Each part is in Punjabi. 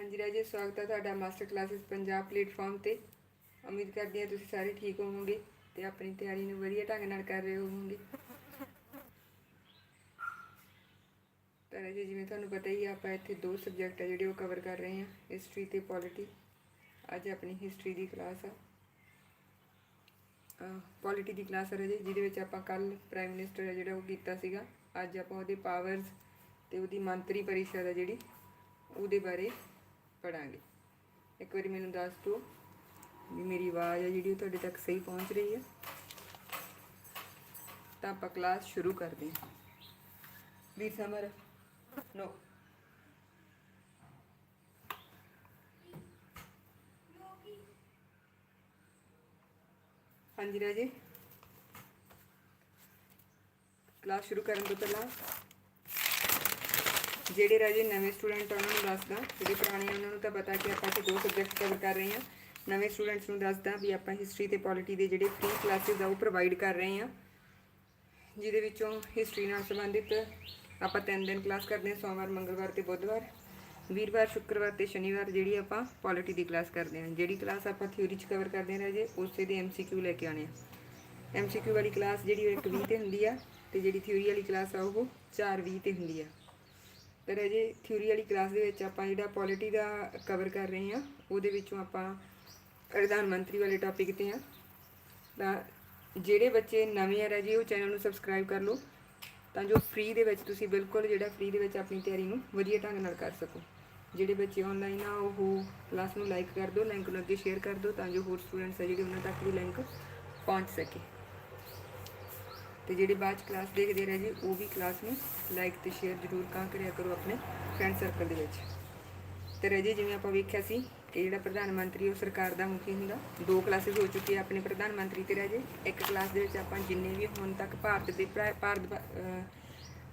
ਹਾਂਜੀ ਰਾਜੇ ਸਵਾਗਤ ਹੈ ਤੁਹਾਡਾ ਮਾਸਟਰ ਕਲਾਸਿਸ ਪੰਜਾਬ ਪਲੇਟਫਾਰਮ ਤੇ। ਉਮੀਦ ਕਰਦੀ ਹਾਂ ਤੁਸੀਂ ਸਾਰੇ ਠੀਕ ਹੋਵੋਗੇ ਤੇ ਆਪਣੀ ਤਿਆਰੀ ਨੂੰ ਵਧੀਆ ਢੰਗ ਨਾਲ ਕਰ ਰਹੇ ਹੋਵੋਗੇ। ਤਾਂ ਰਾਜੇ ਜਿਵੇਂ ਤੁਹਾਨੂੰ ਪਤਾ ਹੀ ਹੈ ਆਪਾਂ ਇੱਥੇ ਦੋ ਸਬਜੈਕਟ ਆ ਜਿਹੜੇ ਉਹ ਕਵਰ ਕਰ ਰਹੇ ਹਾਂ ਹਿਸਟਰੀ ਤੇ ਪੋਲਿਟੀ ਅੱਜ ਆਪਣੀ ਹਿਸਟਰੀ ਦੀ ਕਲਾਸ ਆ। ਪੋਲਿਟੀ ਦੀ ਕਲਾਸ ਆ ਰਾਜੇ ਜਿਹਦੇ ਵਿੱਚ ਆਪਾਂ ਕੱਲ ਪ੍ਰਾਈਮ ਮਿਨਿਸਟਰ ਹੈ ਜਿਹੜਾ ਉਹ ਕੀਤਾ ਸੀਗਾ, ਅੱਜ ਆਪਾਂ ਉਹਦੇ ਪਾਵਰਸ ਤੇ ਉਹਦੀ ਮੰਤਰੀ ਪਰਿਸ਼ਦ ਹੈ ਜਿਹੜੀ, ਉਹਦੇ ਬਾਰੇ ਪੜਾਂਗੇ। ਇੱਕ ਵਾਰੀ ਮੈਨੂੰ ਦੱਸ ਦਿਓ ਵੀ ਮੇਰੀ ਆਵਾਜ਼ ਹੈ ਜਿਹੜੀ ਉਹ ਤੁਹਾਡੇ ਤੱਕ ਸਹੀ ਪਹੁੰਚ ਰਹੀ ਹੈ। ਤਾਂ ਆਪਾਂ ਕਲਾਸ ਸ਼ੁਰੂ ਕਰਦੇ ਹਾਂ। ਵੀਰ ਸਮਰ, ਨੋ। ਹਾਂਜੀ ਰਾਜੇ। ਕਲਾਸ ਸ਼ੁਰੂ ਕਰਨ ਤੋਂ ਪਹਿਲਾਂ ਜਿਹੜੇ ਰਾਜੇ ਨਵੇਂ ਸਟੂਡੈਂਟ ਉਹਨਾਂ ਨੂੰ ਦੱਸਦਾ। ਜਿਹੜੇ ਪੁਰਾਣੇ ਆ, ਉਹਨਾਂ ਨੂੰ ਤਾਂ ਪਤਾ ਕਿ ਆਪਾਂ ਇੱਥੇ ਦੋ ਸਬਜੈਕਟ ਕਵਰ ਕਰ ਰਹੇ ਹਾਂ। ਨਵੇਂ ਸਟੂਡੈਂਟਸ ਨੂੰ ਦੱਸਦਾ ਵੀ ਆਪਾਂ ਹਿਸਟਰੀ ਤੇ ਪੋਲਿਟੀ ਦੇ ਜਿਹੜੇ ਫ੍ਰੀ ਕਲਾਸਿਸ ਆ ਉਹ ਪ੍ਰੋਵਾਈਡ ਕਰ ਰਹੇ ਹਾਂ। ਜਿਹਦੇ ਵਿੱਚੋਂ ਹਿਸਟਰੀ ਨਾਲ ਸੰਬੰਧਿਤ ਆਪਾਂ ਤਿੰਨ ਦਿਨ ਕਲਾਸ ਕਰਦੇ ਹਾਂ ਸੋਮਵਾਰ ਮੰਗਲਵਾਰ ਤੇ ਬੁੱਧਵਾਰ। ਵੀਰਵਾਰ ਸ਼ੁੱਕਰਵਾਰ ਤੇ ਸ਼ਨੀਵਾਰ ਜਿਹੜੀ ਆਪਾਂ ਪੋਲਿਟੀ ਦੀ ਕਲਾਸ ਕਰਦੇ ਹਾਂ। ਜਿਹੜੀ ਕਲਾਸ ਆਪਾਂ ਥਿਊਰੀ ਚ ਕਵਰ ਕਰਦੇ ਹਾਂ ਰਾਜੇ ਉਸੇ ਦੇ ਐਮਸੀਕਿਊ ਲੈ ਕੇ ਆਣੇ ਆ ਐਮਸੀਕਿਊ ਵਾਲੀ ਕਲਾਸ ਜਿਹੜੀ ਉਹ 1 20 ਤੇ ਹੁੰਦੀ ਆ ਤੇ ਜਿਹੜੀ ਥਿਊਰੀ ਵਾਲੀ ਕਲਾਸ ਆ ਉਹ 4 20 ਤੇ ਹੁੰਦੀ ਆ। ਰਾਜੇ ਥਿਊਰੀ ਵਾਲੀ ਕਲਾਸ ਦੇ ਵਿੱਚ ਆਪਾਂ ਜਿਹੜਾ ਪੋਲਿਟੀ ਦਾ ਕਵਰ ਕਰ ਰਹੇ ਹਾਂ, ਉਹਦੇ ਵਿੱਚੋਂ ਆਪਾਂ ਪ੍ਰਧਾਨ ਮੰਤਰੀ ਵਾਲੇ ਟੌਪਿਕ ਤੇ ਆ ਤਾਂ ਜਿਹੜੇ ਬੱਚੇ ਨਵੇਂ ਆ ਰਾਜੇ, ਉਹ ਚੈਨਲ ਨੂੰ ਸਬਸਕ੍ਰਾਈਬ ਕਰ ਲਓ। ਤਾਂ ਜੋ ਫ੍ਰੀ ਦੇ ਵਿੱਚ ਤੁਸੀਂ ਬਿਲਕੁਲ ਜਿਹੜਾ ਫ੍ਰੀ ਦੇ ਵਿੱਚ ਆਪਣੀ ਤਿਆਰੀ ਨੂੰ ਵਧੀਆ ਢੰਗ ਨਾਲ ਕਰ ਸਕੋ। ਜਿਹੜੇ ਬੱਚੇ ਆਨਲਾਈਨ ਆ, ਉਹ ਕਲਾਸ ਨੂੰ ਲਾਈਕ ਕਰ ਦਿਓ ਲਿੰਕ ਨੂੰ ਅੱਗੇ ਸ਼ੇਅਰ ਕਰ ਦਿਓ ਤਾਂ ਜੋ ਹੋਰ ਸਟੂਡੈਂਟਸ ਆ ਜਿਹੜੇ ਉਹਨਾਂ ਤੱਕ ਵੀ ਲਿੰਕ ਪਹੁੰਚ ਸਕੇ। ਤੇ ਜਿਹੜੇ ਬਾਅਦ ਚ ਕਲਾਸ ਦੇਖਦੇ ਰਹੇ ਜੀ, ਉਹ ਵੀ ਕਲਾਸ ਨੂੰ ਲਾਈਕ ਤੇ ਸ਼ੇਅਰ ਜ਼ਰੂਰ ਕਾਂ ਕਰਿਆ ਕਰੋ ਆਪਣੇ ਫਰੈਂਡ ਸਰਕਲ ਦੇ ਵਿੱਚ। ਤੇ ਰਜੇ, ਜਿਵੇਂ ਆਪਾਂ ਵੇਖਿਆ ਸੀ ਕਿ ਜਿਹੜਾ ਪ੍ਰਧਾਨ ਮੰਤਰੀ ਉਹ ਸਰਕਾਰ ਦਾ ਮੁਖੀ ਹੁੰਦਾ, ਦੋ ਕਲਾਸਿਸ ਹੋ ਚੁੱਕੀ ਆ ਆਪਣੇ ਪ੍ਰਧਾਨ ਮੰਤਰੀ ਤੇ ਰਜੇ। ਇੱਕ ਕਲਾਸ ਦੇ ਵਿੱਚ ਆਪਾਂ ਜਿੰਨੇ ਵੀ ਹੁਣ ਤੱਕ ਭਾਰਤ ਦੇ ਪ੍ਰਾ- ਭਾਰਤ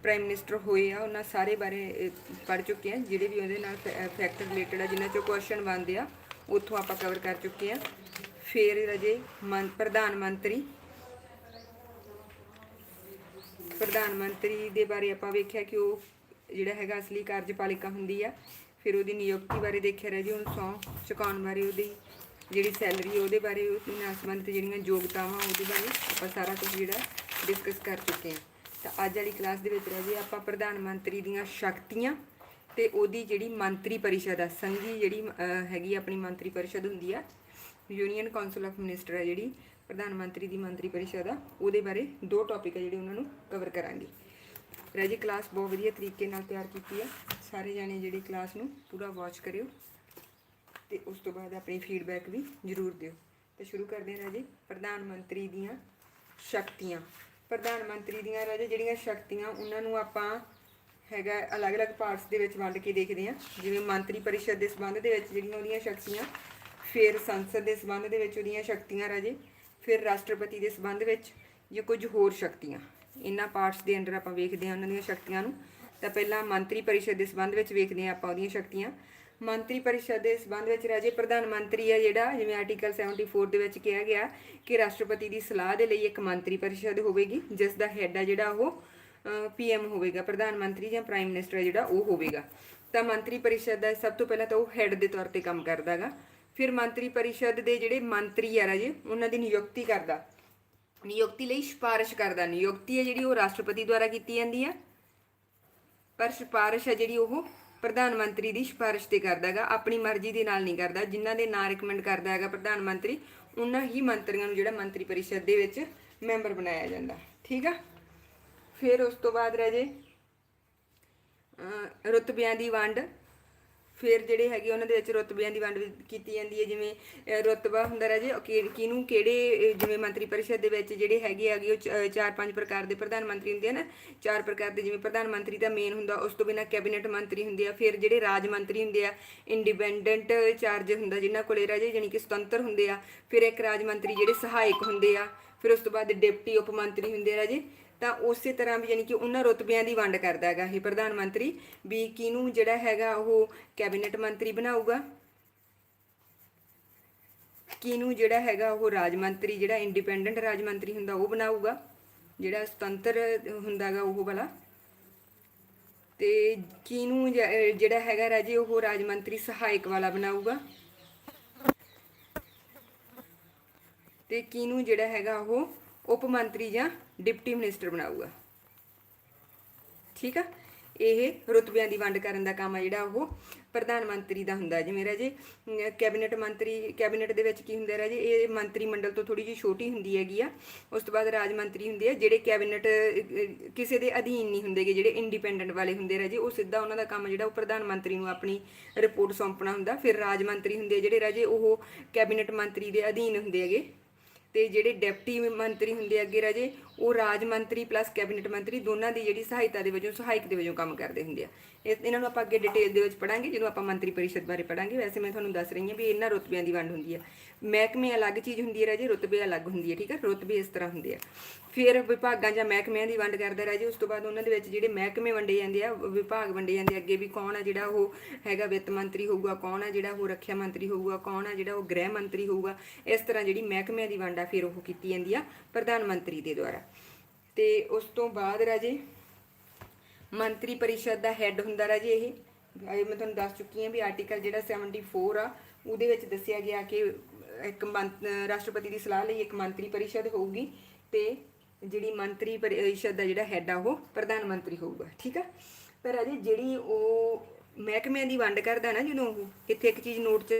ਪ੍ਰਾਈਮ ਮਿਨਿਸਟਰ ਹੋਏ ਆ, ਉਹਨਾਂ ਸਾਰੇ ਬਾਰੇ ਪੜ ਚੁੱਕੇ ਆ, ਜਿਹੜੇ ਵੀ ਉਹਦੇ ਨਾਲ ਫੈਕਟ ਰਿਲੇਟਡ ਆ, ਜਿਨ੍ਹਾਂ ਚੋਂ ਕੁਐਸਚਨ ਬਣਦੇ ਆ, ਉੱਥੋਂ ਆਪਾਂ ਕਵਰ ਕਰ ਚੁੱਕੇ ਆ। ਫਿਰ ਰਜੇ, ਮੰ- ਪ੍ਰਧਾਨ ਮੰਤਰੀ ਪ੍ਰਧਾਨ ਮੰਤਰੀ ਦੇ ਬਾਰੇ ਆਪਾਂ ਵੇਖਿਆ ਕਿ ਉਹ ਜਿਹੜਾ ਹੈਗਾ ਅਸਲੀ ਕਾਰਜਪਾਲਿਕਾ ਹੁੰਦੀ ਆ, ਫਿਰ ਉਹਦੀ ਨਿਯੁਕਤੀ ਬਾਰੇ ਦੇਖਿਆ ਰਿਹਾ ਜੀ, ਉਹਨੂੰ ਸੌ ਚੁਕਾਉਣ ਬਾਰੇ ਉਹਦੀ ਜਿਹੜੀ ਸੈਲਰੀ, ਉਹਦੇ ਬਾਰੇ ਉਸ ਨਾਲ ਸੰਬੰਧਿਤ ਜਿਹੜੀਆਂ ਯੋਗਤਾਵਾਂ, ਉਹਦੇ ਬਾਰੇ ਆਪਾਂ ਸਾਰਾ ਕੁਝ ਜਿਹੜਾ ਡਿਸਕਸ ਕਰ ਚੁੱਕੇ ਹਾਂ। ਤਾਂ ਅੱਜ ਵਾਲੀ ਕਲਾਸ ਦੇ ਵਿੱਚ ਰਹਿ ਜੀ ਆਪਾਂ ਪ੍ਰਧਾਨ ਮੰਤਰੀ ਦੀਆਂ ਸ਼ਕਤੀਆਂ ਤੇ ਉਹਦੀ ਜਿਹੜੀ ਮੰਤਰੀ ਪਰਿਸ਼ਦ ਆ, ਸੰਘੀ ਜਿਹੜੀ ਹੈਗੀ ਆਪਣੀ ਮੰਤਰੀ ਪਰਿਸ਼ਦ ਹੁੰਦੀ ਆ ਯੂਨੀਅਨ ਕਾਉਂਸਲ ਆਫ ਮਿਨਿਸਟਰ ਆ ਜਿਹੜੀ ਪ੍ਰਧਾਨ ਮੰਤਰੀ ਦੀ ਮੰਤਰੀ ਪਰਿਸ਼ਦ ਆ, ਉਹਦੇ ਬਾਰੇ ਦੋ ਟੌਪਿਕ ਆ ਜਿਹੜੇ ਉਹਨਾਂ ਨੂੰ ਕਵਰ ਕਰਾਂਗੇ। ਰਾਜੀ ਕਲਾਸ ਬਹੁਤ ਵਧੀਆ ਤਰੀਕੇ ਨਾਲ ਤਿਆਰ ਕੀਤੀ ਆ। ਸਾਰੇ ਜਾਣੇ ਜਿਹੜੀ ਕਲਾਸ ਨੂੰ ਪੂਰਾ ਵਾਚ ਕਰਿਓ ਤੇ ਉਸ ਤੋਂ ਬਾਅਦ ਆਪਣੀ ਫੀਡਬੈਕ ਵੀ ਜ਼ਰੂਰ ਦਿਓ। ਤੇ ਸ਼ੁਰੂ ਕਰਦੇ ਹਾਂ ਰਾਜੀ ਪ੍ਰਧਾਨ ਮੰਤਰੀ ਦੀਆਂ ਸ਼ਕਤੀਆਂ। ਪ੍ਰਧਾਨ ਮੰਤਰੀ ਦੀਆਂ ਰਾਜੇ ਜਿਹੜੀਆਂ ਸ਼ਕਤੀਆਂ, ਉਹਨਾਂ ਨੂੰ ਆਪਾਂ ਹੈਗਾ ਅਲੱਗ-ਅਲੱਗ ਪਾਰਟਸ ਦੇ ਵਿੱਚ ਵੰਡ ਕੇ ਦੇਖਦੇ ਹਾਂ। ਜਿਵੇਂ ਮੰਤਰੀ ਪਰਿਸ਼ਦ ਦੇ ਸੰਬੰਧ ਦੇ ਵਿੱਚ ਜਿਹੜੀਆਂ ਉਹਦੀਆਂ ਸ਼ਕਤੀਆਂ, ਫਿਰ ਸੰਸਦ ਦੇ ਸੰਬੰਧ ਦੇ ਵਿੱਚ ਉਹਦੀਆਂ ਸ਼ਕਤੀਆਂ ਰਾਜੇ। ਫਿਰ ਰਾਸ਼ਟਰਪਤੀ ਦੇ ਸੰਬੰਧ ਵਿੱਚ ਜੇ ਕੁਝ ਹੋਰ ਸ਼ਕਤੀਆਂ। ਇਹਨਾਂ ਪਾਰਟਸ ਦੇ ਅੰਦਰ ਆਪਾਂ ਵੇਖਦੇ ਹਾਂ ਉਹਨਾਂ ਦੀਆਂ ਸ਼ਕਤੀਆਂ ਨੂੰ। ਤਾਂ ਪਹਿਲਾਂ ਮੰਤਰੀ ਪਰਿਸ਼ਦ ਦੇ ਸੰਬੰਧ ਵਿੱਚ ਵੇਖਦੇ ਹਾਂ ਆਪਾਂ ਉਹਦੀਆਂ ਸ਼ਕਤੀਆਂ। ਮੰਤਰੀ ਪਰਿਸ਼ਦ ਦੇ ਸੰਬੰਧ ਵਿੱਚ ਰਾਜੇ ਪ੍ਰਧਾਨ ਮੰਤਰੀ ਹੈ ਜਿਹੜਾ, ਜਿਵੇਂ ਆਰਟੀਕਲ 74 ਦੇ ਵਿੱਚ ਕਿਹਾ ਗਿਆ ਕਿ ਰਾਸ਼ਟਰਪਤੀ ਦੀ ਸਲਾਹ ਦੇ ਲਈ ਇੱਕ ਮੰਤਰੀ ਪਰਿਸ਼ਦ ਹੋਵੇਗੀ, ਜਿਸ ਦਾ ਹੈੱਡ ਆ ਜਿਹੜਾ ਉਹ ਪੀਐਮ ਹੋਵੇਗਾ, ਪ੍ਰਧਾਨ ਮੰਤਰੀ ਜਾਂ ਪ੍ਰਾਈਮ ਮਿਨਿਸਟਰ ਜਿਹੜਾ ਉਹ ਹੋਵੇਗਾ। ਤਾਂ ਮੰਤਰੀ ਪਰਿਸ਼ਦ ਦਾ ਸਭ ਤੋਂ ਪਹਿਲਾਂ ਤਾਂ ਉਹ ਹੈੱਡ ਦੇ ਤੌਰ ਤੇ ਕੰਮ ਕਰਦਾਗਾ। ਫਿਰ ਮੰਤਰੀ ਪਰਿਸ਼ਦ ਦੇ ਜਿਹੜੇ ਮੰਤਰੀ ਆ ਰਾਜੇ ਉਹਨਾਂ ਦੀ ਨਿਯੁਕਤੀ ਕਰਦਾ। ਨਿਯੁਕਤੀ ਲਈ ਸਿਫਾਰਿਸ਼ ਕਰਦਾ। ਨਿਯੁਕਤੀ ਹੈ ਜਿਹੜੀ ਉਹ ਰਾਸ਼ਟਰਪਤੀ ਦੁਆਰਾ ਕੀਤੀ ਜਾਂਦੀ ਆ। ਪਰ ਸਿਫਾਰਿਸ਼ ਹੈ ਜਿਹੜੀ ਉਹ ਪ੍ਰਧਾਨ ਮੰਤਰੀ ਦੀ ਸਿਫਾਰਿਸ਼ ਤੇ ਕਰਦਾਗਾ ਆਪਣੀ ਮਰਜ਼ੀ ਦੇ ਨਾਲ ਨਹੀਂ ਕਰਦਾ। ਜਿਨ੍ਹਾਂ ਦੇ ਨਾਂ ਰეკਮੈਂਡ ਕਰਦਾ ਹੈਗਾ ਪ੍ਰਧਾਨ ਮੰਤਰੀ, ਉਹਨਾਂ ਹੀ ਮੰਤਰੀਆਂ ਨੂੰ ਜਿਹੜਾ ਮੰਤਰੀ ਪਰਿਸ਼ਦ ਦੇ ਵਿੱਚ ਮੈਂਬਰ ਬਣਾਇਆ ਜਾਂਦਾ। ਠੀਕ ਆ? ਫਿਰ ਉਸ ਤੋਂ ਬਾਅਦ ਰਹਿ ਜੇ ਰੁਤਬਿਆਂ ਦੀ ਵੰਡ। ਫਿਰ ਜਿਹੜੇ ਹੈਗੇ ਉਹਨਾਂ ਦੇ ਵਿੱਚ ਰੁਤਬਿਆਂ ਦੀ ਵੰਡ ਕੀਤੀ ਜਾਂਦੀ ਹੈ, ਜਿਵੇਂ, ਅਹ ਹੁੰਦਾ ਰਾਜੇ ਕਿਹਨੂੰ, ਕਿਹੜੇ ਜਿਵੇਂ ਮੰਤਰੀ ਪਰਿਸ਼ਦ ਦੇ ਵਿੱਚ ਜਿਹੜੇ ਹੈਗੇ ਹੈਗੇ ਉਹ ਚਾਰ ਪੰਜ ਪ੍ਰਕਾਰ ਦੇ ਪ੍ਰਧਾਨ ਮੰਤਰੀ ਹੁੰਦੇ ਆ ਚਾਰ ਪ੍ਰਕਾਰ ਦੇ ਜਿਵੇਂ ਪ੍ਰਧਾਨ ਮੰਤਰੀ ਦਾ ਮੇਨ ਹੁੰਦਾ, ਉਸ ਤੋਂ ਬਿਨਾਂ ਕੈਬਨਿਟ ਮੰਤਰੀ ਹੁੰਦੇ ਆ, ਫਿਰ ਜਿਹੜੇ ਰਾਜ ਮੰਤਰੀ ਹੁੰਦੇ ਆ ਇੰਡੀਪੈਂਡੈਂਟ ਚਾਰਜ ਹੁੰਦਾ ਜਿਨ੍ਹਾਂ ਕੋਲੇ ਰਾਜੇ ਜਾਣੀ ਕਿ ਸੁਤੰਤਰ ਹੁੰਦੇ ਆ, ਫਿਰ ਇੱਕ ਰਾਜ ਮੰਤਰੀ ਜਿਹੜੇ ਸਹਾਇਕ ਹੁੰਦੇ ਆ, ਫਿਰ ਉਸ ਤੋਂ ਬਾਅਦ ਡਿਪਟੀ ਉਪ ਮੰਤਰੀ ਹੁੰਦੇ ਆ ਰਾਜੇ ਤਾਂ ਉਸੇ ਤਰ੍ਹਾਂ ਵੀ ਯਾਨੀ ਕਿ ਉਹਨਾਂ ਰੁਤਬਿਆਂ ਦੀ ਵੰਡ ਕਰਦਾ ਹੈਗਾ ਇਹ ਪ੍ਰਧਾਨ ਮੰਤਰੀ ਵੀ ਕਿਹਨੂੰ ਜਿਹੜਾ ਹੈਗਾ ਉਹ ਕੈਬਨਿਟ ਮੰਤਰੀ ਬਣਾਊਗਾ। ਕਿਹਨੂੰ ਜਿਹੜਾ ਹੈਗਾ ਉਹ ਰਾਜ ਮੰਤਰੀ, ਜਿਹੜਾ ਇੰਡੀਪੈਂਡੈਂਟ ਰਾਜ ਮੰਤਰੀ ਹੁੰਦਾ ਉਹ ਬਣਾਊਗਾ, ਜਿਹੜਾ ਸੁਤੰਤਰ ਹੁੰਦਾਗਾ ਉਹ ਵਾਲਾ। ਤੇ ਕਿਹਨੂੰ ਜਿਹੜਾ ਹੈਗਾ ਰਾਜੇ ਉਹ ਰਾਜ ਮੰਤਰੀ ਸਹਾਇਕ ਵਾਲਾ ਬਣਾਊਗਾ। ਤੇ ਕਿਹਨੂੰ ਜਿਹੜਾ ਹੈਗਾ ਉਹ ਉਪ ਮੰਤਰੀ ਜਾਂ ਡਿਪਟੀ ਮਿਨਿਸਟਰ ਬਣਾਊਗਾ। ਠੀਕ ਆ? ਇਹ ਰੁਤਬਿਆਂ ਦੀ ਵੰਡ ਕਰਨ ਦਾ ਕੰਮ ਆ ਜਿਹੜਾ ਉਹ ਪ੍ਰਧਾਨ ਮੰਤਰੀ ਦਾ ਹੁੰਦਾ ਜਿਵੇਂ ਰਾਜੇ ਕੈਬਨਿਟ ਮੰਤਰੀ, ਕੈਬਨਿਟ ਦੇ ਵਿੱਚ ਕੀ ਹੁੰਦਾ ਰਾਜੇ ਇਹ ਮੰਤਰੀ ਮੰਡਲ ਤੋਂ ਥੋੜੀ ਜਿਹੀ ਛੋਟੀ ਹੁੰਦੀ ਹੈਗੀ ਆ। ਉਸ ਤੋਂ ਬਾਅਦ ਰਾਜ ਮੰਤਰੀ ਹੁੰਦੇ ਆ, ਜਿਹੜੇ ਕੈਬਨਿਟ ਕਿਸੇ ਦੇ ਅਧੀਨ ਨਹੀਂ ਹੁੰਦੇਗੇ ਜਿਹੜੇ ਇੰਡੀਪੈਂਡੈਂਟ ਵਾਲੇ ਹੁੰਦੇ ਰਾਜੇ ਉਹ ਸਿੱਧਾ ਉਹਨਾਂ ਦਾ ਕੰਮ ਜਿਹੜਾ ਉਹ ਪ੍ਰਧਾਨ ਮੰਤਰੀ ਨੂੰ ਆਪਣੀ ਰਿਪੋਰਟ ਸੌਂਪਣਾ ਹੁੰਦਾ। ਫਿਰ ਰਾਜ ਮੰਤਰੀ ਹੁੰਦੇ ਜਿਹੜੇ ਰਾਜੇ, ਉਹ ਕੈਬਨਿਟ ਮੰਤਰੀ ਦੇ ਅਧੀਨ ਹੁੰਦੇ ਹੈਗੇ। ਤੇ ਜਿਹੜੇ ਡਿਪਟੀ ਮੰਤਰੀ ਹੁੰਦੇ ਆ ਅੱਗੇ ਰਾਜੇ ਉਹ ਰਾਜ ਮੰਤਰੀ ਪਲੱਸ ਕੈਬਨਿਟ ਮੰਤਰੀ ਦੋਨਾਂ ਦੀ ਜਿਹੜੀ ਸਹਾਇਤਾ ਦੇ ਵਜੋਂ ਸਹਾਇਕ ਦੇ ਵਜੋਂ ਕੰਮ ਕਰਦੇ ਹੁੰਦੇ ਆ। ਇਹ- ਇਹਨਾਂ ਨੂੰ ਆਪਾਂ ਅੱਗੇ ਡਿਟੇਲ ਦੇ ਵਿੱਚ ਪੜਾਂਗੇ ਜਦੋਂ ਆਪਾਂ ਮੰਤਰੀ ਪਰਿਸ਼ਦ ਬਾਰੇ ਪੜਾਂਗੇ ਵੈਸੇ ਮੈਂ ਤੁਹਾਨੂੰ ਦੱਸ ਰਹੀ ਹਾਂ ਵੀ ਇਹਨਾਂ ਰੁਤਬਿਆਂ ਦੀ ਵੰਡ ਹੁੰਦੀ ਆ। ਮਹਿਕਮੇ ਅਲੱਗ ਚੀਜ਼ ਹੁੰਦੀ ਹੈ ਰਾਜੇ ਰੁਤਬੇ ਅਲੱਗ ਹੁੰਦੀ ਹੈ ਠੀਕ ਹੈ ਰੁਤਬੇ ਇਸ ਤਰ੍ਹਾਂ ਹੁੰਦੇ ਆ। ਫਿਰ ਵਿਭਾਗਾਂ ਜਾਂ ਮਹਿਕਮਿਆਂ ਦੀ ਵੰਡ ਕਰਦਾ ਰਾਜੇ ਉਸ ਤੋਂ ਬਾਅਦ ਉਹਨਾਂ ਦੇ ਵਿੱਚ ਜਿਹੜੇ ਮਹਿਕਮੇ ਵੰਡੇ ਜਾਂਦੇ ਆ ਵਿਭਾਗ ਵੰਡੇ ਜਾਂਦੇ ਆ, ਅੱਗੇ ਵੀ ਕੌਣ ਆ ਜਿਹੜਾ ਉਹ ਹੈਗਾ ਵਿੱਤ ਮੰਤਰੀ ਹੋਊਗਾ ਕੌਣ ਆ ਜਿਹੜਾ ਉਹ ਰੱਖਿਆ ਮੰਤਰੀ ਹੋਊਗਾ ਕੌਣ ਆ ਜਿਹੜਾ ਉਹ ਗ੍ਰਹਿ ਮੰਤਰੀ ਹੋਊਗਾ। ਇਸ ਤਰ੍ਹਾਂ ਜਿਹੜੀ ਮਹਿਕਮਿਆਂ ਦੀ ਵੰਡ ਆ ਫਿਰ ਉਹ ਕੀਤੀ ਜਾਂਦੀ ਆ ਪ੍ਰਧਾਨ ਮੰਤਰੀ ਦੇ ਦੁਆਰਾ। ਤੇ ਉਸ ਤੋਂ ਬਾਅਦ ਰਾਜੇ ਮੰਤਰੀ ਪਰਿਸ਼ਦ ਦਾ ਹੈੱਡ ਹੁੰਦਾ ਰਾਜੇ ਇਹ। ਇਹ ਮੈਂ ਤੁਹਾਨੂੰ ਦੱਸ ਚੁੱਕੀ ਹਾਂ ਵੀ ਆਰਟੀਕਲ ਜਿਹੜਾ 74 ਆ, ਉਹਦੇ ਵਿੱਚ ਦੱਸਿਆ ਗਿਆ ਕਿ ਇੱਕ ਮੰਤ- ਰਾਸ਼ਟਰਪਤੀ ਦੀ ਸਲਾਹ ਲਈ ਇੱਕ ਮੰਤਰੀ ਪਰਿਸ਼ਦ ਹੋਊਗੀ ਤੇ ਜਿਹੜੀ ਮੰਤਰੀ ਪਰਿਸ਼ਦ ਦਾ ਜਿਹੜਾ ਹੈੱਡ ਆ ਉਹ ਪ੍ਰਧਾਨ ਮੰਤਰੀ ਹੋਊਗਾ, ਠੀਕ ਆ? ਪਰ ਰਾਜੇ ਜਿਹੜੀ ਉਹ ਮਹਿਕਮਿਆਂ ਦੀ ਵੰਡ ਕਰਦਾ ਨਾ ਜਦੋਂ ਉਹ, ਇੱਥੇ ਇੱਕ ਚੀਜ਼ ਨੋਟ 'ਚ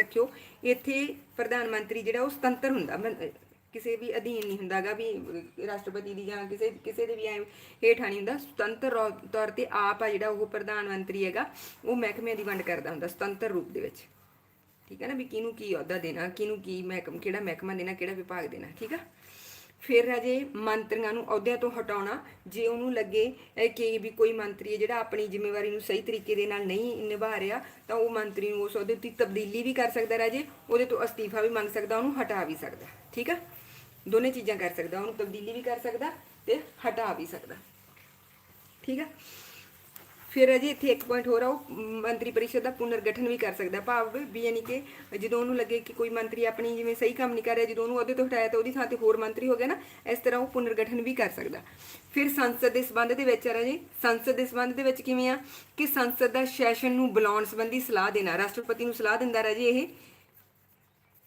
ਰੱਖਿਓ, ਇੱਥੇ ਪ੍ਰਧਾਨ ਮੰਤਰੀ ਜਿਹੜਾ ਉਹ ਸੁਤੰਤਰ ਹੁੰਦਾ ਕਿਸੇ ਵੀ ਅਧੀਨ ਨਹੀਂ ਹੁੰਦਾਗਾ ਵੀ ਰਾਸ਼ਟਰਪਤੀ ਦੀ ਜਾਂ ਕਿਸੇ ਕਿਸੇ ਦੇ ਵੀ ਐ ਹੇਠਾਂ ਨਹੀਂ ਹੁੰਦਾ। ਸੁਤੰਤਰ ਤੌਰ ਤੇ ਆਪ ਆ ਜਿਹੜਾ ਉਹ ਪ੍ਰਧਾਨ ਮੰਤਰੀ ਹੈਗਾ, ਉਹ ਮਹਿਕਮਿਆਂ ਦੀ ਵੰਡ ਕਰਦਾ ਹੁੰਦਾ ਸੁਤੰਤਰ ਰੂਪ ਦੇ ਵਿੱਚ। ਠੀਕ ਹੈ ਨਾ ਵੀ ਕਿਹਨੂੰ ਕੀ ਅਹੁਦਾ ਦੇਣਾ, ਕਿਹਨੂੰ ਕੀ ਮਹਿਕਮ, ਕਿਹੜਾ ਮਹਿਕਮਾ ਦੇਣਾ, ਕਿਹੜਾ ਵਿਭਾਗ ਦੇਣਾ, ਠੀਕ ਆ? ਫਿਰ ਰਾਜੇ ਮੰਤਰੀਆਂ ਨੂੰ ਅਹੁਦਿਆਂ ਤੋਂ ਹਟਾਉਣਾ, ਜੇ ਉਹਨੂੰ ਲੱਗੇ ਕਿ ਵੀ ਕੋਈ ਮੰਤਰੀ ਹੈ ਜਿਹੜਾ ਆਪਣੀ ਜ਼ਿੰਮੇਵਾਰੀ ਨੂੰ ਸਹੀ ਤਰੀਕੇ ਦੇ ਨਾਲ ਨਹੀਂ ਨਿਭਾ ਰਿਹਾ, ਤਾਂ ਉਹ ਮੰਤਰੀ ਨੂੰ ਉਸ ਅਹੁਦੇ ਦੀ ਤਬਦੀਲੀ ਵੀ ਕਰ ਸਕਦਾ ਰਾਜੇ, ਉਹਦੇ ਤੋਂ ਅਸਤੀਫਾ ਵੀ ਮੰਗ ਸਕਦਾ, ਉਹਨੂੰ ਹਟਾ ਵੀ ਸਕਦਾ। ਠੀਕ ਆ? ਦੋਨੇ ਚੀਜ਼ਾਂ ਕਰ ਸਕਦਾ, ਉਹਨੂੰ ਤਬਦੀਲੀ ਵੀ ਕਰ ਸਕਦਾ ਤੇ ਹਟਾ ਵੀ ਸਕਦਾ। ਠੀਕ ਆ? ਫਿਰ ਅਜੇ ਇੱਥੇ ਇੱਕ ਪੁਆਇੰਟ ਹੋਰ ਆ, ਉਹ ਮੰਤਰੀ ਪਰਿਸ਼ਦ ਦਾ ਪੁਨਰਗਠਨ ਵੀ ਕਰ ਸਕਦਾ, ਭਾਵ ਵੀ ਯਾਨੀ ਕਿ ਜਦੋਂ ਉਹਨੂੰ ਲੱਗੇ ਕਿ ਕੋਈ ਮੰਤਰੀ ਆਪਣੀ ਜਿਵੇਂ ਸਹੀ ਕੰਮ ਨਹੀਂ ਕਰ ਰਿਹਾ, ਜਦੋਂ ਉਹਨੂੰ ਉਹਦੇ ਤੋਂ ਹਟਾਇਆ ਤਾਂ ਉਹਦੀ ਥਾਂ ਤੇ ਹੋਰ ਮੰਤਰੀ ਹੋ ਗਿਆ ਨਾ, ਇਸ ਤਰ੍ਹਾਂ ਉਹ ਪੁਨਰਗਠਨ ਵੀ ਕਰ ਸਕਦਾ। ਫਿਰ ਸੰਸਦ ਦੇ ਸਬੰਧ ਦੇ ਵਿੱਚ ਆ ਰਾਜੇ, ਸੰਸਦ ਦੇ ਸਬੰਧ ਦੇ ਵਿੱਚ ਕਿਵੇਂ ਆ ਕਿ ਸੰਸਦ ਦਾ ਸੈਸ਼ਨ ਨੂੰ ਬੁਲਾਉਣ ਸੰਬੰਧੀ ਸਲਾਹ ਦੇਣਾ, ਰਾਸ਼ਟਰਪਤੀ ਨੂੰ ਸਲਾਹ ਦਿੰਦਾ ਰਾਜੇ ਇਹ।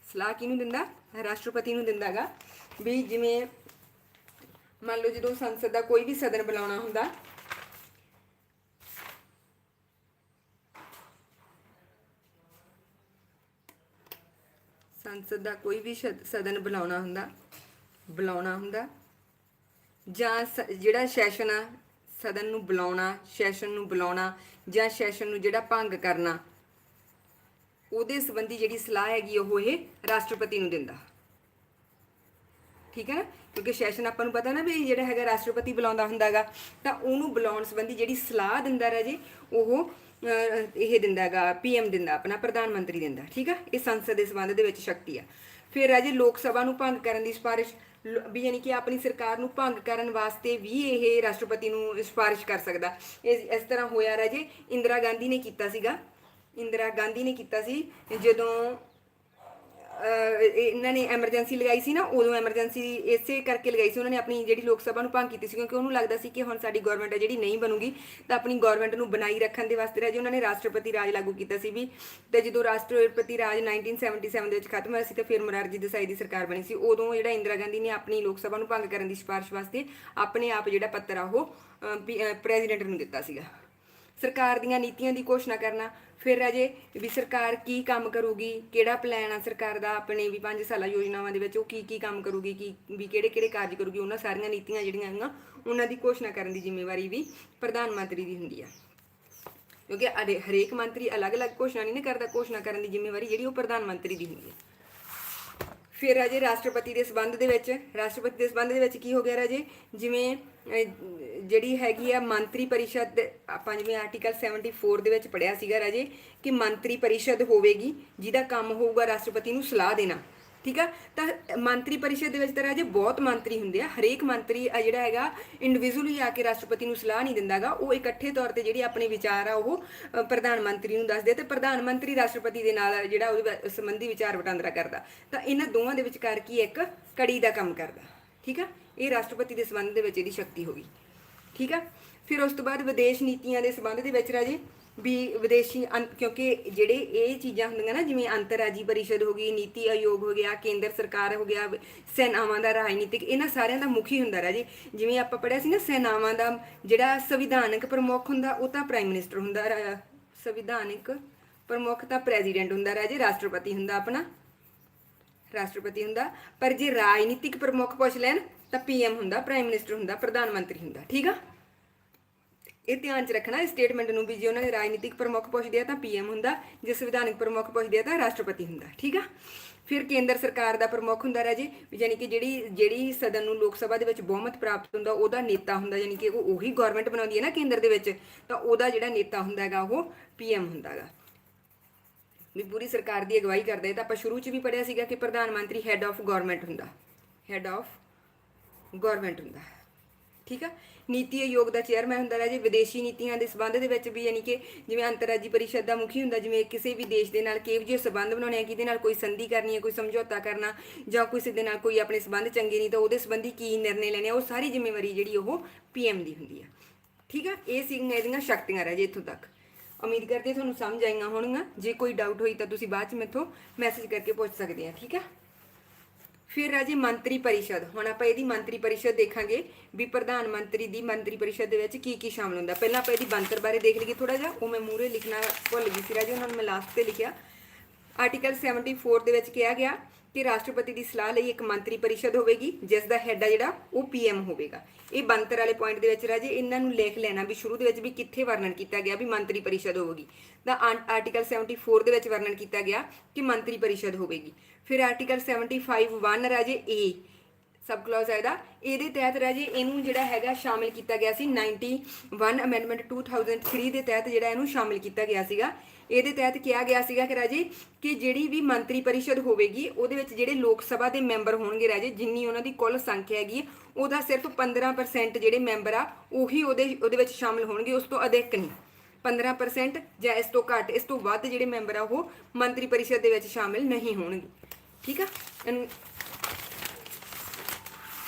ਸਲਾਹ ਕਿਹਨੂੰ ਦਿੰਦਾ? ਰਾਸ਼ਟਰਪਤੀ ਨੂੰ ਦਿੰਦਾਗਾ। ਵੀ ਜਿਵੇਂ ਮੰਨ ਲਓ ਜਦੋਂ ਸੰਸਦ ਦਾ ਕੋਈ ਵੀ ਸਦਨ ਬੁਲਾਉਣਾ ਹੁੰਦਾ। ਸੰਸਦ ਦਾ ਕੋਈ ਵੀ ਸ਼ਦ- ਸਦਨ ਬੁਲਾਉਣਾ ਹੁੰਦਾ ਬੁਲਾਉਣਾ ਹੁੰਦਾ। ਜਾਂ ਸ- ਜਿਹੜਾ ਸੈਸ਼ਨ ਆ, ਸਦਨ ਨੂੰ ਬੁਲਾਉਣਾ, ਸੈਸ਼ਨ ਨੂੰ ਬੁਲਾਉਣਾ ਜਾਂ ਸੈਸ਼ਨ ਨੂੰ ਜਿਹੜਾ ਭੰਗ ਕਰਨਾ, ਉਹਦੇ ਸੰਬੰਧੀ ਜਿਹੜੀ ਸਲਾਹ ਹੈਗੀ ਉਹ ਇਹ ਰਾਸ਼ਟਰਪਤੀ ਨੂੰ ਦਿੰਦਾ। ਠੀਕ ਹੈ ਨਾ? ਕਿਉਂਕਿ ਸੈਸ਼ਨ ਆਪਾਂ ਨੂੰ ਪਤਾ ਨਾ ਵੀ ਜਿਹੜਾ ਹੈਗਾ ਰਾਸ਼ਟਰਪਤੀ ਬੁਲਾਉਂਦਾ ਹੁੰਦਾਗਾ ਤਾਂ ਉਹਨੂੰ ਬੁਲਾਉਣ ਸੰਬੰਧੀ ਜਿਹੜੀ ਸਲਾਹ ਦਿੰਦਾ ਰਾਜੇ ਉਹ ਅਹ, ਇਹ ਦਿੰਦਾਗਾ ਪੀਐਮ ਦਿੰਦਾ ਆਪਣਾ ਪ੍ਰਧਾਨ ਮੰਤਰੀ ਦਿੰਦਾ ਠੀਕ ਆ? ਇਹ ਸੰਸਦ ਦੇ ਸੰਬੰਧ ਦੇ ਵਿੱਚ ਸ਼ਕਤੀ ਆ। ਫਿਰ ਰਾਜੇ ਲੋਕ ਸਭਾ ਨੂੰ ਭੰਗ ਕਰਨ ਦੀ ਸਿਫਾਰਿਸ਼ ਲ- ਵੀ ਯਾਨੀ ਕਿ ਆਪਣੀ ਸਰਕਾਰ ਨੂੰ ਭੰਗ ਕਰਨ ਵਾਸਤੇ ਵੀ ਇਹ ਰਾਸ਼ਟਰਪਤੀ ਨੂੰ ਸਿਫਾਰਿਸ਼ ਕਰ ਸਕਦਾ। ਇਸ ਇਸ ਤਰ੍ਹਾਂ ਹੋਇਆ ਰਾਜੇ ਇੰਦਰਾ ਗਾਂਧੀ ਨੇ ਕੀਤਾ ਸੀਗਾ। ਇੰਦਰਾ ਗਾਂਧੀ ਨੇ ਕੀਤਾ ਸੀ ਜਦੋਂ ਇਹਨਾਂ ਨੇ ਐਮਰਜੈਂਸੀ ਲਗਾਈ ਸੀ ਨਾ, ਉਦੋਂ ਐਮਰਜੈਂਸੀ ਇਸੇ ਕਰਕੇ ਲਗਾਈ ਸੀ, ਉਹਨਾਂ ਨੇ ਆਪਣੀ ਜਿਹੜੀ ਲੋਕ ਸਭਾ ਨੂੰ ਭੰਗ ਕੀਤੀ ਸੀ, ਕਿਉਂਕਿ ਉਹਨੂੰ ਲੱਗਦਾ ਸੀ ਕਿ ਹੁਣ ਸਾਡੀ ਗਵਰਨਮੈਂਟ ਹੈ ਜਿਹੜੀ ਨਹੀਂ ਬਣੂਗੀ, ਤਾਂ ਆਪਣੀ ਗਵਰਨਮੈਂਟ ਨੂੰ ਬਣਾਈ ਰੱਖਣ ਦੇ ਵਾਸਤੇ ਰਾਜੇ। ਉਹਨਾਂ ਨੇ ਰਾਸ਼ਟਰਪਤੀ ਰਾਜ ਲਾਗੂ ਕੀਤਾ ਸੀ ਵੀ, ਤੇ ਜਦੋਂ ਰਾਸ਼ਟਰਪਤੀ ਰਾਜ 1977 ਦੇ ਵਿੱਚ ਖਤਮ ਹੋਇਆ ਸੀ, ਤਾਂ ਫਿਰ ਮੋਰਾਰਜੀ ਦੇਸਾਈ ਦੀ ਸਰਕਾਰ ਬਣੀ ਸੀ, ਉਦੋਂ ਜਿਹੜਾ ਇੰਦਰਾ ਗਾਂਧੀ ਨੇ ਆਪਣੀ ਲੋਕ ਸਭਾ ਨੂੰ ਭੰਗ ਕਰਨ ਦੀ ਸਿਫਾਰਿਸ਼ ਵਾਸਤੇ ਆਪਣੇ ਆਪ ਜਿਹੜਾ ਪੱਤਰ ਆ ਉਹ ਪ੍ਰੈਜ਼ੀਡੈਂਟ ਨੂੰ ਦਿੱਤਾ ਸੀਗਾ। ਸਰਕਾਰ ਦੀਆਂ ਨੀਤੀਆਂ ਦੀ ਘੋਸ਼ਣਾ ਕਰਨਾ। ਫਿਰ ਰਾਜੇ, ਵੀ ਸਰਕਾਰ ਕੀ ਕੰਮ ਕਰੂਗੀ? ਕਿਹੜਾ ਪਲਾਨ ਆ ਸਰਕਾਰ ਦਾ ਆਪਣੇ ਵੀ 5 ਸਾਲਾ ਯੋਜਨਾਵਾਂ ਦੇ ਵਿੱਚ? ਉਹ ਕੀ ਕੀ ਕੰਮ ਕਰੂਗੀ? ਕੀ, ਵੀ ਕਿਹੜੇ ਕਿਹੜੇ ਕਾਰਜ ਕਰੂਗੀ? ਉਹਨਾਂ ਸਾਰੀਆਂ ਨੀਤੀਆਂ ਜਿਹੜੀਆਂ ਹੈਗੀਆਂ, ਉਹਨਾਂ ਦੀ ਘੋਸ਼ਣਾ ਕਰਨ ਦੀ ਜ਼ਿੰਮੇਵਾਰੀ ਵੀ ਪ੍ਰਧਾਨ ਮੰਤਰੀ ਦੀ ਹੁੰਦੀ ਆ। ਕਿਉਂਕਿ ਹਰੇ- ਹਰੇਕ ਮੰਤਰੀ ਅਲੱਗ-ਅਲੱਗ ਘੋਸ਼ਣਾ ਨਹੀਂ ਨਾ ਕਰਦਾ, ਘੋਸ਼ਣਾ ਕਰਨ ਦੀ ਜ਼ਿੰਮੇਵਾਰੀ ਜਿਹੜੀ ਉਹ ਪ੍ਰਧਾਨ ਮੰਤਰੀ ਦੀ ਹੁੰਦੀ ਹੈ ਫਿਰ ਰਾਜੇ, ਰਾਸ਼ਟਰਪਤੀ ਦੇ ਸਬੰਧ ਦੇ ਵਿੱਚ, ਰਾਸ਼ਟਰਪਤੀ ਦੇ ਸਬੰਧ ਦੇ ਵਿੱਚ ਕੀ ਹੋ ਗਿਆ ਰਾਜੇ? ਜਿਵੇਂ ਜਿਹੜੀ ਹੈਗੀ ਆ ਮੰਤਰੀ ਪਰਿਸ਼ਦ, ਆਪਾਂ ਜਿਵੇਂ ਆਰਟੀਕਲ 74 ਦੇ ਵਿੱਚ ਪੜਿਆ ਸੀਗਾ ਰਾਜੇ, ਕਿ ਮੰਤਰੀ ਪਰਿਸ਼ਦ ਹੋਵੇਗੀ, ਜਿਹਦਾ ਕੰਮ ਹੋਊਗਾ ਰਾਸ਼ਟਰਪਤੀ ਨੂੰ ਸਲਾਹ ਦੇਣਾ, ਠੀਕ ਆ? ਤਾਂ ਮੰਤਰੀ ਪਰਿਸ਼ਦ ਦੇ ਵਿੱਚ ਤਾਂ ਰਾਜੇ ਬਹੁਤ ਮੰਤਰੀ ਹੁੰਦੇ ਆ, ਹਰੇਕ ਮੰਤਰੀ ਆ ਜਿਹੜਾ ਹੈਗਾ ਇੰਡੀਵਿਜੂਅਲੀ ਆ ਕੇ ਰਾਸ਼ਟਰਪਤੀ ਨੂੰ ਸਲਾਹ ਨਹੀਂ ਦਿੰਦਾਗਾ ਉਹ ਇਕੱਠੇ ਤੌਰ ਤੇ ਜਿਹੜੇ ਆਪਣੇ ਵਿਚਾਰ ਆ ਉਹ ਪ੍ਰਧਾਨ ਮੰਤਰੀ ਨੂੰ ਦੱਸਦੇ ਆ ਤੇ ਪ੍ਰਧਾਨ ਮੰਤਰੀ ਰਾਸ਼ਟਰਪਤੀ ਦੇ ਨਾਲ ਜਿਹੜਾ ਉਹਦੇ ਸੰਬੰਧੀ ਵਿਚਾਰ ਵਟਾਂਦਰਾ ਕਰਦਾ। ਤਾਂ ਇਹਨਾਂ ਦੋਵਾਂ ਦੇ ਵਿਚਕਾਰ ਕੀ ਇੱਕ ਕੜੀ ਦਾ ਕੰਮ ਕਰਦਾ? ਠੀਕ ਆ? ਇਹ ਰਾਸ਼ਟਰਪਤੀ ਦੇ ਸੰਬੰਧ ਦੇ ਵਿੱਚ ਇਹਦੀ ਸ਼ਕਤੀ ਹੋਗੀ ਠੀਕ ਆ? ਫਿਰ ਉਸ ਤੋਂ ਬਾਅਦ ਵਿਦੇਸ਼ ਨੀਤੀਆਂ ਦੇ ਸੰਬੰਧ ਦੇ ਵਿੱਚ ਰਾਜੇ, ਵੀ ਵਿਦੇਸ਼ੀ ਕਿਉਂਕਿ ਜਿਹੜੇ ਇਹ ਚੀਜ਼ਾਂ ਹੁੰਦੀਆਂ ਨਾ, ਜਿਵੇਂ ਅੰਤਰਰਾਜੀ ਪਰਿਸ਼ਦ ਹੋ ਗਈ, ਨੀਤੀ ਆਯੋਗ ਹੋ ਗਿਆ, ਕੇਂਦਰ ਸਰਕਾਰ ਹੋ ਗਿਆ, ਸੈਨਾਵਾਂ ਦਾ ਰਾਜਨੀਤਿਕ, ਇਹਨਾਂ ਸਾਰਿਆਂ ਦਾ ਮੁਖੀ ਹੁੰਦਾ ਰਾਜੇ। ਜਿਵੇਂ ਆਪਾਂ ਪੜਿਆ ਸੀ ਨਾ, ਸੈਨਾਵਾਂ ਦਾ ਜਿਹੜਾ ਸੰਵਿਧਾਨਕ ਪ੍ਰਮੁੱਖ ਹੁੰਦਾ, ਉਹ ਤਾਂ ਪ੍ਰਾਈਮ ਮਿਨਿਸਟਰ ਹੁੰਦਾ ਸੰਵਿਧਾਨਕ ਪ੍ਰਮੁੱਖ ਤਾਂ ਪ੍ਰੈਜ਼ੀਡੈਂਟ ਹੁੰਦਾ ਰਾਜੇ, ਰਾਸ਼ਟਰਪਤੀ ਹੁੰਦਾ ਆਪਣਾ। ਰਾਸ਼ਟਰਪਤੀ ਹੁੰਦਾ, ਪਰ ਜੇ ਰਾਜਨੀਤਿਕ ਪ੍ਰਮੁੱਖ ਪੁੱਛ ਲੈਣ, ਤਾਂ ਪੀਐਮ ਹੁੰਦਾ ਪ੍ਰਾਈਮ ਮਿਨਿਸਟਰ ਹੁੰਦਾ, ਪ੍ਰਧਾਨ ਮੰਤਰੀ ਹੁੰਦਾ, ਠੀਕ ਆ? ਇਹ ਧਿਆਨ ਚ ਰੱਖਣਾ, ਇਸ ਸਟੇਟਮੈਂਟ ਨੂੰ ਵੀ ਜੇ ਉਹਨਾਂ ਨੇ ਰਾਜਨੀਤਿਕ ਪ੍ਰਮੁੱਖ ਪੁੱਛਦੇ ਆ ਤਾਂ ਪੀਐਮ ਹੁੰਦਾ, ਜੇ ਸੰਵਿਧਾਨਕ ਪ੍ਰਮੁੱਖ ਪੁੱਛਦੇ ਆ ਤਾਂ ਰਾਸ਼ਟਰਪਤੀ ਹੁੰਦਾ, ਠੀਕ ਆ? ਫਿਰ ਕੇਂਦਰ ਸਰਕਾਰ ਦਾ ਪ੍ਰਮੁੱਖ ਹੁੰਦਾ ਰਾਜੇ ਵੀ ਯਾਨੀ ਕਿ ਜਿਹੜੀ ਜਿਹੜੀ ਸਦਨ ਨੂੰ ਲੋਕ ਸਭਾ ਦੇ ਵਿੱਚ ਬਹੁਮਤ ਪ੍ਰਾਪਤ ਹੁੰਦਾ, ਉਹਦਾ ਨੇਤਾ ਹੁੰਦਾ, ਯਾਨੀ ਕਿ ਉਹ ਉਹੀ ਗਵਰਨਮੈਂਟ ਬਣਾਉਂਦੀ ਹੈ ਨਾ ਕੇਂਦਰ ਦੇ ਵਿੱਚ, ਤਾਂ ਉਹਦਾ ਜਿਹੜਾ ਨੇਤਾ ਹੁੰਦਾ ਹੈਗਾ, ਉਹ ਪੀਐਮ ਹੁੰਦਾ ਹੈਗਾ ਵੀ ਪੂਰੀ ਸਰਕਾਰ ਦੀ ਅਗਵਾਈ ਕਰਦਾ ਹੈ ਤਾਂ ਆਪਾਂ ਸ਼ੁਰੂ 'ਚ ਵੀ ਪੜਿਆ ਸੀਗਾ ਕਿ ਪ੍ਰਧਾਨ ਮੰਤਰੀ ਹੈੱਡ ਆਫ ਗਵਰਨਮੈਂਟ ਹੁੰਦਾ। ਹੈੱਡ ਆਫ ਗਵਰਨਮੈਂਟ ਹੁੰਦਾ। ਠੀਕ ਆ? ਨੀਤੀ ਆਯੋਗ ਦਾ ਚੇਅਰਮੈਨ ਹੁੰਦਾ ਰਾਜੇ, ਵਿਦੇਸ਼ੀ ਨੀਤੀਆਂ ਦੇ ਸਬੰਧ ਦੇ ਵਿੱਚ ਵੀ ਯਾਨੀ ਕਿ ਜਿਵੇਂ ਅੰਤਰਰਾਜੀ ਪਰਿਸ਼ਦ ਦਾ ਮੁਖੀ ਹੁੰਦਾ, ਜਿਵੇਂ ਕਿਸੇ ਵੀ ਦੇਸ਼ ਦੇ ਨਾਲ ਕਿਹੋ ਜਿਹੇ ਸਬੰਧ ਬਣਾਉਣੇ ਆ, ਕਿਹਦੇ ਨਾਲ ਕੋਈ ਸੰਧੀ ਕਰਨੀ ਹੈ ਕੋਈ ਸਮਝੌਤਾ ਕਰਨਾ, ਜਾਂ ਕਿਸੇ ਦੇ ਨਾਲ ਕੋਈ ਆਪਣੇ ਸਬੰਧ ਚੰਗੇ ਨਹੀਂ, ਤਾਂ ਉਹਦੇ ਸੰਬੰਧੀ ਕੀ ਨਿਰਣੇ ਲੈਣੇ ਆ, ਉਹ ਸਾਰੀ ਜ਼ਿੰਮੇਵਾਰੀ ਜਿਹੜੀ ਉਹ ਪੀਐਮ ਦੀ ਹੁੰਦੀ ਆ। ਠੀਕ ਆ? ਇਹ ਸੀਗੀਆਂ ਇਹਦੀਆਂ ਸ਼ਕਤੀਆਂ ਰਾਜੇ ਇੱਥੋਂ ਤੱਕ। ਉਮੀਦ ਕਰਦੇ ਤੁਹਾਨੂੰ ਸਮਝ ਆਈਆਂ ਹੋਣਗੀਆਂ। ਜੇ ਕੋਈ ਡਾਊਟ ਹੋਈ ਤਾਂ ਤੁਸੀਂ ਬਾਅਦ ਚ ਮੈਥੋਂ ਮੈਸੇਜ ਕਰਕੇ ਪੁੱਛ ਸਕਦੇ ਆ, ਠੀਕ ਆ? ਫਿਰ ਰਾਜੇ ਮੰਤਰੀ ਪਰਿਸ਼ਦ। ਹੁਣ ਆਪਾਂ ਇਹਦੀ ਮੰਤਰੀ ਪਰਿਸ਼ਦ ਦੇਖਾਂਗੇ ਵੀ ਪ੍ਰਧਾਨ ਮੰਤਰੀ ਦੀ ਮੰਤਰੀ ਪਰਿਸ਼ਦ ਦੇ ਵਿੱਚ ਕੀ ਕੀ ਸ਼ਾਮਲ ਹੁੰਦਾ। ਪਹਿਲਾਂ ਆਪਾਂ ਇਹਦੀ ਬਣਤਰ ਬਾਰੇ ਦੇਖ ਲਈਏ ਥੋੜਾ ਜਿਹਾ। ਉਹ ਮੈਂ ਮੂਰੇ ਲਿਖਣਾ ਭੁੱਲ ਗਈ ਸੀ ਰਾਜੇ, ਉਹਨਾਂ ਨੂੰ ਮੈਂ ਲਾਸਟ ਤੇ ਲਿਖਿਆ। ਆਰਟੀਕਲ 74 ਦੇ ਵਿੱਚ ਕਿਹਾ ਗਿਆ ਕਿ ਰਾਸ਼ਟਰਪਤੀ ਦੀ ਸਲਾਹ ਲਈ ਇੱਕ ਮੰਤਰੀ ਪਰਿਸ਼ਦ ਹੋਵੇਗੀ, ਜਿਸ ਦਾ ਹੈੱਡ ਆ ਜਿਹੜਾ, ਉਹ ਪੀਐਮ ਹੋਵੇਗਾ। ਇਹ ਬੰਤਰ ਵਾਲੇ ਪੁਆਇੰਟ ਦੇ ਵਿੱਚ ਰਾਜੇ, ਇਹਨਾਂ ਨੂੰ ਲਿਖ ਲੈਣਾ ਵੀ ਸ਼ੁਰੂ ਦੇ ਵਿੱਚ ਵੀ ਕਿੱਥੇ ਵਰਣਨ ਕੀਤਾ ਗਿਆ ਵੀ ਮੰਤਰੀ ਪਰਿਸ਼ਦ ਹੋਵੇਗੀ। ਤਾਂ ਆਂ- ਆਰਟੀਕਲ 74 ਦੇ ਵਿੱਚ ਵਰਣਨ ਕੀਤਾ ਗਿਆ ਕਿ ਮੰਤਰੀ ਪਰਿਸ਼ਦ ਹੋਵੇਗੀ। ਫਿਰ ਆਰਟੀਕਲ 75 1 ਰਾਜੇ ਏ ਸਬ ਕਲੌਜ਼ ਹੈ ਇਹਦਾ। ਇਹਦੇ ਤਹਿਤ ਰਾਜੇ, ਇਹਨੂੰ ਜਿਹੜਾ ਹੈਗਾ ਸ਼ਾਮਿਲ ਕੀਤਾ ਗਿਆ ਸੀ 91 ਅਮੈਂਡਮੈਂਟ 2003 ਦੇ ਤਹਿਤ ਜਿਹੜਾ ਇਹਨੂੰ ਸ਼ਾਮਿਲ ਕੀਤਾ ਗਿਆ ਸੀਗਾ। ਇਹਦੇ ਤਹਿਤ ਕਿਹਾ ਗਿਆ ਸੀਗਾ ਕਿ ਰਾਜੇ ਕਿ ਜਿਹੜੀ ਵੀ ਮੰਤਰੀ ਪਰਿਸ਼ਦ ਹੋਵੇਗੀ, ਉਹਦੇ ਵਿੱਚ ਜਿਹੜੇ ਲੋਕ ਸਭਾ ਦੇ ਮੈਂਬਰ ਹੋਣਗੇ ਰਾਜੇ, ਜਿੰਨੀ ਉਹਨਾਂ ਦੀ ਕੁੱਲ ਸੰਖਿਆ ਹੈਗੀ ਉਹਦਾ ਸਿਰਫ 15% ਜਿਹੜੇ ਮੈਂਬਰ ਆ, ਉਹੀ ਉਹਦੇ ਉਹਦੇ ਵਿੱਚ ਸ਼ਾਮਿਲ ਹੋਣਗੇ, ਉਸ ਤੋਂ ਅਧਿਕ ਨਹੀਂ। 15% ਜਾਂ ਇਸ ਤੋਂ ਘੱਟ, ਇਸ ਤੋਂ ਵੱਧ ਜਿਹੜੇ ਮੈਂਬਰ ਆ, ਉਹ ਮੰਤਰੀ ਪਰਿਸ਼ਦ ਦੇ ਵਿੱਚ ਸ਼ਾਮਿਲ ਨਹੀਂ ਹੋਣਗੇ। ਠੀਕ ਆ?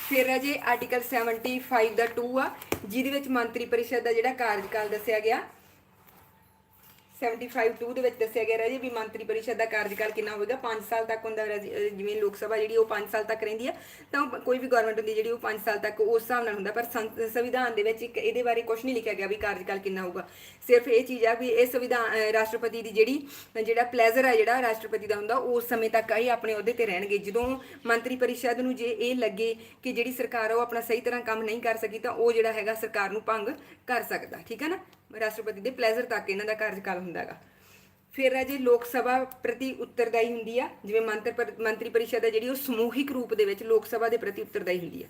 ਫਿਰ ਰਾਜੇ ਆਰਟੀਕਲ 75 ਦਾ 2 ਆ, ਜਿਹਦੇ ਵਿੱਚ ਮੰਤਰੀ ਪਰਿਸ਼ਦ ਦਾ ਜਿਹੜਾ ਕਾਰਜਕਾਲ ਦੱਸਿਆ ਗਿਆ 75 2 ਦੇ ਵਿੱਚ ਦੱਸਿਆ ਗਿਆ ਰਾਜੇ ਵੀ ਮੰਤਰੀ ਪਰਿਸ਼ਦ ਦਾ ਕਾਰਜਕਾਲ ਕਿੰਨਾ ਹੋਵੇਗਾ? 5 ਸਾਲ ਤੱਕ ਹੁੰਦਾ ਰਾਜੇ, ਅਹ ਜਿਵੇਂ ਲੋਕ ਸਭਾ ਜਿਹੜੀ ਉਹ 5 ਸਾਲ ਤੱਕ ਰਹਿੰਦੀ ਆ ਤਾਂ ਉਹ ਕੋਈ ਵੀ ਗਵਰਨਮੈਂਟ ਹੁੰਦੀ ਜਿਹੜੀ ਉਹ 5 ਸਾਲ ਤੱਕ ਉਸ ਹਿਸਾਬ ਨਾਲ ਹੁੰਦਾ। ਪਰ ਸੰ- ਸੰਵਿਧਾਨ ਦੇ ਵਿੱਚ ਇੱਕ ਇਹਦੇ ਬਾਰੇ ਕੁਝ ਨਹੀਂ ਲਿਖਿਆ ਗਿਆ ਵੀ ਕਾਰਜਕਾਲ ਕਿੰਨਾ ਹੋਊਗਾ। ਸਿਰਫ ਇਹ ਚੀਜ਼ ਆ ਵੀ ਇਹ ਸੰਵਿਧਾਨ ਅਹ ਰਾਸ਼ਟਰਪਤੀ ਦੀ ਜਿਹੜੀ ਜਿਹੜਾ ਪਲੇਜ਼ਰ ਆ ਜਿਹੜਾ ਰਾਸ਼ਟਰਪਤੀ ਦਾ ਹੁੰਦਾ ਉਸ ਸਮੇਂ ਤੱਕ ਇਹ ਆਪਣੇ ਅਹੁਦੇ ਤੇ ਰਹਿਣਗੇ। ਜਦੋਂ ਮੰਤਰੀ ਪਰਿਸ਼ਦ ਨੂੰ ਜੇ ਇਹ ਲੱਗੇ ਕਿ ਜਿਹੜੀ ਸਰਕਾਰ ਆ ਉਹ ਆਪਣਾ ਸਹੀ ਤਰ੍ਹਾਂ ਕੰਮ ਨਹੀਂ ਕਰ ਸਕੀ ਤਾਂ ਉਹ ਜਿਹੜਾ ਹੈਗਾ ਸਰਕਾਰ ਨੂੰ ਭੰਗ ਕਰ ਸਕਦਾ। ਠੀਕ ਹੈ ਨਾ? ਰਾਸ਼ਟਰਪਤੀ ਦੇ ਪਲੇਜ਼ਰ ਤੱਕ ਇਹਨਾਂ ਦਾ ਕਾਰਜਕਾਲ ਹੁੰਦਾ ਹੈਗਾ ਫਿਰ ਰਾਜੇ ਲੋਕ ਸਭਾ ਪ੍ਰਤੀ ਉੱਤਰਦਾਈ ਹੁੰਦੀ ਆ, ਜਿਵੇਂ ਮੰਤਰ ਮੰਤਰੀ ਪਰਿਸ਼ਦ ਹੈ ਜਿਹੜੀ ਉਹ ਸਮੂਹਿਕ ਰੂਪ ਦੇ ਵਿੱਚ ਲੋਕ ਸਭਾ ਦੇ ਪ੍ਰਤੀ ਉੱਤਰਦਾਈ ਹੁੰਦੀ ਆ।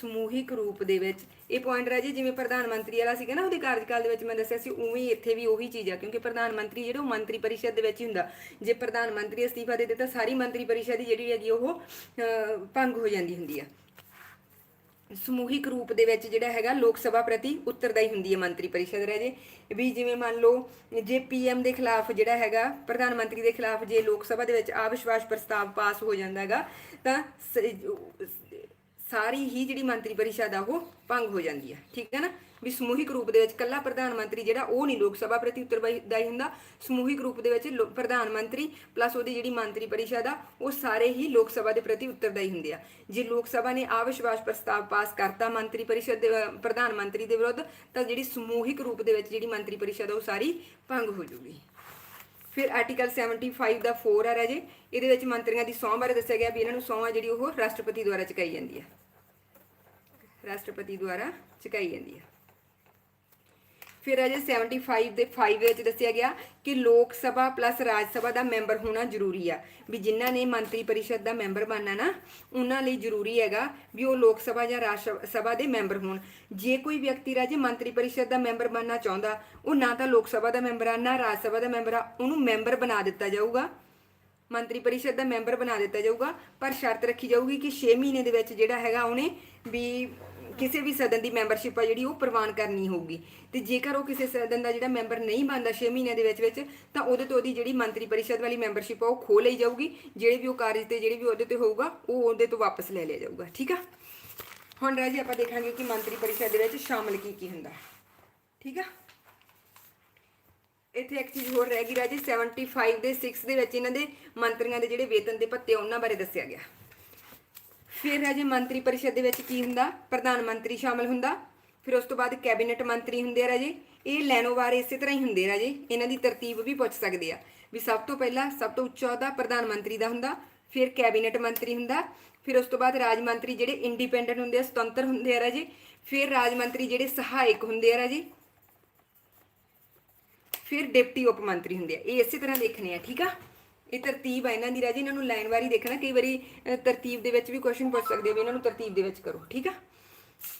ਸਮੂਹਿਕ ਰੂਪ ਦੇ ਵਿੱਚ ਇਹ ਪੁਆਇੰਟ ਰਾਜੇ ਜਿਵੇਂ ਪ੍ਰਧਾਨ ਮੰਤਰੀ ਵਾਲਾ ਸੀਗਾ ਨਾ ਉਹਦੇ ਕਾਰਜਕਾਲ ਦੇ ਵਿੱਚ ਮੈਂ ਦੱਸਿਆ ਸੀ, ਉਵੇਂ ਇੱਥੇ ਵੀ ਉਹੀ ਚੀਜ਼ ਆ, ਕਿਉਂਕਿ ਪ੍ਰਧਾਨ ਮੰਤਰੀ ਜਿਹੜਾ ਉਹ ਮੰਤਰੀ ਪਰਿਸ਼ਦ ਦੇ ਵਿੱਚ ਹੀ ਹੁੰਦਾ। ਜੇ ਪ੍ਰਧਾਨ ਮੰਤਰੀ ਅਸਤੀਫਾ ਦੇ ਦੇ ਤਾਂ ਸਾਰੀ ਮੰਤਰੀ ਪਰਿਸ਼ਦ ਦੀ ਜਿਹੜੀ ਹੈਗੀ ਉਹ ਭੰਗ ਹੋ ਜਾਂਦੀ ਹੁੰਦੀ ਆ। ਸਮੂਹਿਕ ਰੂਪ ਦੇ ਵਿੱਚ ਜਿਹੜਾ ਹੈਗਾ ਲੋਕ ਸਭਾ ਪ੍ਰਤੀ ਉੱਤਰਦਾਈ ਹੁੰਦੀ ਹੈ ਮੰਤਰੀ ਪਰਿਸ਼ਦ ਰਹਿ ਰਾਜੇ ਵੀ ਜਿਵੇਂ ਮੰਨ ਲਓ, ਜੇ ਪੀਐਮ ਦੇ ਖਿਲਾਫ ਜਿਹੜਾ ਹੈਗਾ, ਪ੍ਰਧਾਨ ਮੰਤਰੀ ਦੇ ਖਿਲਾਫ ਜੇ ਲੋਕ ਸਭਾ ਦੇ ਵਿੱਚ ਅਵਿਸ਼ਵਾਸ ਪ੍ਰਸਤਾਵ ਪਾਸ ਹੋ ਜਾਂਦਾ ਹੈਗਾ, ਤਾਂ ਸਾਰੀ ਹੀ ਜਿਹੜੀ ਮੰਤਰੀ ਪਰਿਸ਼ਦ ਆ, ਉਹ ਭੰਗ ਹੋ ਜਾਂਦੀ ਆ। ਠੀਕ ਹੈ ਨਾ? ਵੀ ਸਮੂਹਿਕ ਰੂਪ ਦੇ ਵਿੱਚ ਕੱਲਾ ਪ੍ਰਧਾਨ ਮੰਤਰੀ ਜਿਹੜਾ, ਉਹ ਨਹੀਂ ਲੋਕ ਸਭਾ ਪ੍ਰਤੀ ਉੱਤਰਦਾਈ ਹੁੰਦਾ। ਸਮੂਹਿਕ ਰੂਪ ਦੇ ਵਿੱਚ ਲੋ- ਪ੍ਰਧਾਨ ਮੰਤਰੀ ਪਲੱਸ ਉਹਦੀ ਜਿਹੜੀ ਮੰਤਰੀ ਪਰਿਸ਼ਦ ਆ, ਉਹ ਸਾਰੇ ਹੀ ਲੋਕ ਸਭਾ ਦੇ ਪ੍ਰਤੀ ਉੱਤਰਦਾਈ ਹੁੰਦੇ ਆ। ਜੇ ਲੋਕ ਸਭਾ ਨੇ ਆਵਿਸ਼ਵਾਸ ਪ੍ਰਸਤਾਵ ਪਾਸ ਕਰਤਾ ਮੰਤਰੀ ਪਰਿਸ਼ਦ ਦੇ ਪ੍ਰਧਾਨ ਮੰਤਰੀ ਦੇ ਵਿਰੁੱਧ, ਤਾਂ ਜਿਹੜੀ ਸਮੂਹਿਕ ਰੂਪ ਦੇ ਵਿੱਚ ਜਿਹੜੀ ਮੰਤਰੀ ਪਰਿਸ਼ਦ ਆ, ਉਹ ਸਾਰੀ ਭੰਗ ਹੋ ਜੂਗੀ। ਫਿਰ ਆਰਟੀਕਲ 75 ਦਾ 4 ਆ ਰਾਜੇ। ਇਹਦੇ ਵਿੱਚ ਮੰਤਰੀਆਂ ਦੀ ਸਹੁੰ ਬਾਰੇ ਦੱਸਿਆ ਗਿਆ ਵੀ ਇਹਨਾਂ ਨੂੰ ਸਹੁੰ ਆ ਜਿਹੜੀ ਉਹ ਰਾਸ਼ਟਰਪਤੀ ਦੁਆਰਾ ਚੁਕਾਈ ਜਾਂਦੀ ਹੈ ਰਾਸ਼ਟਰਪਤੀ ਦੁਆਰਾ ਚੁਕਾਈ ਜਾਂਦੀ ਹੈ ਫਿਰ ਅਜੇ 75 ਦੇ 5 ਵਿੱਚ ਦੱਸਿਆ ਗਿਆ ਕਿ ਲੋਕ ਸਭਾ ਪਲੱਸ ਰਾਜ ਸਭਾ ਦਾ ਮੈਂਬਰ ਹੋਣਾ ਜ਼ਰੂਰੀ ਆ। ਵੀ ਜਿਨ੍ਹਾਂ ਨੇ ਮੰਤਰੀ ਪਰਿਸ਼ਦ ਦਾ ਮੈਂਬਰ ਬਣਨਾ ਨਾ, ਉਹਨਾਂ ਲਈ ਜ਼ਰੂਰੀ ਹੈਗਾ ਵੀ ਉਹ ਲੋਕ ਸਭਾ ਜਾਂ ਰਾਜ ਸਭਾ ਦੇ ਮੈਂਬਰ ਹੋਣ। ਜੇ ਕੋਈ ਵਿਅਕਤੀ ਰਾਜੇ ਮੰਤਰੀ ਪਰਿਸ਼ਦ ਦਾ ਮੈਂਬਰ ਬਣਨਾ ਚਾਹੁੰਦਾ, ਉਹ ਨਾ ਤਾਂ ਲੋਕ ਸਭਾ ਦਾ ਮੈਂਬਰ ਆ, ਨਾ ਰਾਜ ਸਭਾ ਦਾ ਮੈਂਬਰ ਆ, ਉਹਨੂੰ ਮੈਂਬਰ ਬਣਾ ਦਿੱਤਾ ਜਾਊਗਾ। ਮੰਤਰੀ ਪਰਿਸ਼ਦ ਦਾ ਮੈਂਬਰ ਬਣਾ ਦਿੱਤਾ ਜਾਊਗਾ, ਪਰ ਸ਼ਰਤ ਰੱਖੀ ਜਾਊਗੀ ਕਿ 6 ਮਹੀਨੇ ਦੇ ਵਿੱਚ ਜਿਹੜਾ ਹੈਗਾ ਉਹਨੇ ਵੀ ਕਿਸੇ ਵੀ ਸਦਨ ਦੀ ਮੈਂਬਰਸ਼ਿਪ ਆ ਜਿਹੜੀ ਉਹ ਪ੍ਰਵਾਨ ਕਰਨੀ ਹੋਊਗੀ। ਤੇ ਜੇਕਰ ਉਹ ਕਿਸੇ ਸਦਨ ਦਾ ਜਿਹੜਾ ਮੈਂਬਰ ਨਹੀਂ ਬਣਦਾ 6 ਮਹੀਨਿਆਂ ਦੇ ਵਿੱਚ ਵਿੱਚ, ਤਾਂ ਉਹਦੇ ਤੋਂ ਉਹਦੀ ਜਿਹੜੀ ਮੰਤਰੀ ਪਰਿਸ਼ਦ ਵਾਲੀ ਮੈਂਬਰਸ਼ਿਪ ਆ ਉਹ ਖੋ ਲਈ ਜਾਊਗੀ। ਜਿਹੜੇ ਵੀ ਉਹ ਕਾਰਜ ਤੇ ਜਿਹੜੇ ਵੀ ਉਹਦੇ ਤੇ ਹੋਊਗਾ, ਉਹ ਉਹਦੇ ਤੋਂ ਵਾਪਸ ਲੈ ਲਿਆ ਜਾਊਗਾ, ਠੀਕ ਆ? ਹੁਣ ਰਾਜੀ, ਆਪਾਂ ਦੇਖਾਂਗੇ ਕਿ ਮੰਤਰੀ ਪਰਿਸ਼ਦ ਦੇ ਵਿੱਚ ਸ਼ਾਮਲ ਕੀ ਕੀ ਹੁੰਦਾ। ਠੀਕ ਆ? ਇੱਥੇ ਇੱਕ ਚੀਜ਼ ਹੋਰ ਰਹਿ ਗਈ ਰਾਜੀ 75 ਦੇ 6 ਦੇ ਵਿੱਚ ਇਹਨਾਂ ਦੇ ਮੰਤਰੀਆਂ ਦੇ ਜਿਹੜੇ ਵੇਤਨ ਦੇ ਭੱਤੇ ਉਹਨਾਂ ਬਾਰੇ ਦੱਸਿਆ ਗਿਆ। ਫਿਰ ਰਾਜੇ ਮੰਤਰੀ ਪਰਿਸ਼ਦ ਦੇ ਵਿੱਚ ਕੀ ਹੁੰਦਾ? ਪ੍ਰਧਾਨ ਮੰਤਰੀ ਸ਼ਾਮਲ ਹੁੰਦਾ। ਫਿਰ ਉਸ ਤੋਂ ਬਾਅਦ ਕੈਬਨਿਟ ਮੰਤਰੀ ਹੁੰਦੇ ਆ ਰਾਜੇ। ਇਹ ਲੈਨੋਵਾਰ ਇਸੇ ਤਰ੍ਹਾਂ ਹੀ ਹੁੰਦੇ ਰਾਜੇ। ਇਹਨਾਂ ਦੀ ਤਰਤੀਬ ਵੀ ਪੁੱਛ ਸਕਦੇ ਆ। ਵੀ ਸਭ ਤੋਂ ਪਹਿਲਾਂ ਸਭ ਤੋਂ ਉੱਚਾ ਅਹੁਦਾ ਪ੍ਰਧਾਨ ਮੰਤਰੀ ਦਾ ਹੁੰਦਾ। ਫਿਰ ਕੈਬਨਿਟ ਮੰਤਰੀ ਹੁੰਦਾ। ਫਿਰ ਉਸ ਤੋਂ ਬਾਅਦ ਰਾਜ ਮੰਤਰੀ ਜਿਹੜੇ ਇੰਡੀਪੈਂਡੈਂਟ ਹੁੰਦੇ ਆ, ਸੁਤੰਤਰ ਹੁੰਦੇ ਆ ਰਾਜੇ। ਫਿਰ ਰਾਜ ਮੰਤਰੀ ਜਿਹੜੇ ਸਹਾਇਕ ਹੁੰਦੇ ਆ ਰਾਜੇ। ਫਿਰ ਡਿਪਟੀ ਉਪ ਮੰਤਰੀ ਹੁੰਦੇ ਆ। ਇਹ ਇਸੇ ਤਰ੍ਹਾਂ ਦੇਖਣੇ ਆ, ਠੀਕ ਆ? ਇਹ ਤਰਤੀਬ ਆ ਇਹਨਾਂ ਦੀ ਰਾਜੀ, ਇਹਨਾਂ ਨੂੰ ਲਾਈਨ ਵਾਰੀ ਦੇਖਣਾ, ਕਈ ਵਾਰੀ ਤਰਤੀਬ ਦੇ ਵਿੱਚ ਵੀ ਕੁਐਸਚਨ ਪੁੱਛ ਸਕਦੇ ਵੀ ਇਹਨਾਂ ਨੂੰ ਤਰਤੀਬ ਦੇ ਵਿੱਚ ਕਰੋ, ਠੀਕ ਆ?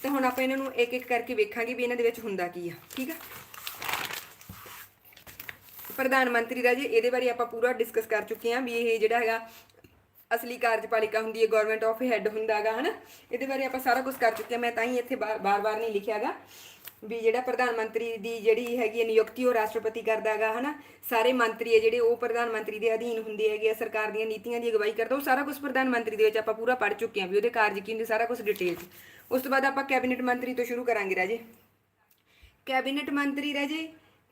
ਤਾਂ ਹੁਣ ਆਪਾਂ ਇਹਨਾਂ ਨੂੰ ਇੱਕ ਇੱਕ ਕਰਕੇ ਵੇਖਾਂਗੇ ਵੀ ਇਹਨਾਂ ਦੇ ਵਿੱਚ ਹੁੰਦਾ ਕੀ ਆ, ਠੀਕ ਆ? ਪ੍ਰਧਾਨ ਮੰਤਰੀ ਰਾਜੀ, ਇਹਦੇ ਬਾਰੇ ਆਪਾਂ ਪੂਰਾ ਡਿਸਕਸ ਕਰ ਚੁੱਕੇ ਹਾਂ ਵੀ ਇਹ ਜਿਹੜਾ ਹੈਗਾ ਅਸਲੀ ਕਾਰਜਪਾਲਿਕਾ ਹੁੰਦੀ ਹੈ ਗਵਰਨਮੈਂਟ ਆਫ ਹੈੱਡ ਹੁੰਦਾਗਾ, ਹਨਾ? ਇਹਦੇ ਬਾਰੇ ਆਪਾਂ ਸਾਰਾ ਕੁਝ ਕਰ ਚੁੱਕੇ ਹਾਂ, ਮੈਂ ਤਾਂ ਹੀ ਇੱਥੇ ਬਾਰ-ਬਾਰ ਨਹੀਂ ਲਿਖਿਆਗਾ। ਵੀ ਜਿਹੜਾ ਪ੍ਰਧਾਨ ਮੰਤਰੀ ਦੀ ਜਿਹੜੀ ਹੈਗੀ ਹੈ ਨਿਯੁਕਤੀ ਉਹ ਰਾਸ਼ਟਰਪਤੀ ਕਰਦਾਗਾ ਹਨਾ? ਸਾਰੇ ਮੰਤਰੀ ਹੈ ਜਿਹੜੇ, ਉਹ ਪ੍ਰਧਾਨ ਮੰਤਰੀ ਦੇ ਅਧੀਨ ਹੁੰਦੇ ਹੈਗੇ ਆ, ਸਰਕਾਰ ਦੀਆਂ ਨੀਤੀਆਂ ਦੀ ਅਗਵਾਈ ਕਰਦਾ, ਉਹ ਸਾਰਾ ਕੁਝ ਪ੍ਰਧਾਨ ਮੰਤਰੀ ਦੇ ਵਿੱਚ ਆਪਾਂ ਪੂਰਾ ਪੜ੍ਹ ਚੁੱਕੇ ਹਾਂ ਵੀ ਉਹਦੇ ਕਾਰਜ ਕੀ ਹੁੰਦੇ, ਸਾਰਾ ਕੁਝ ਡਿਟੇਲ ਉਸ ਤੋਂ ਬਾਅਦ ਆਪਾਂ ਕੈਬਨਿਟ ਮੰਤਰੀ ਤੋਂ ਸ਼ੁਰੂ ਕਰਾਂਗੇ ਰਾਜੇ। ਕੈਬਨਿਟ ਮੰਤਰੀ ਰਾਜੇ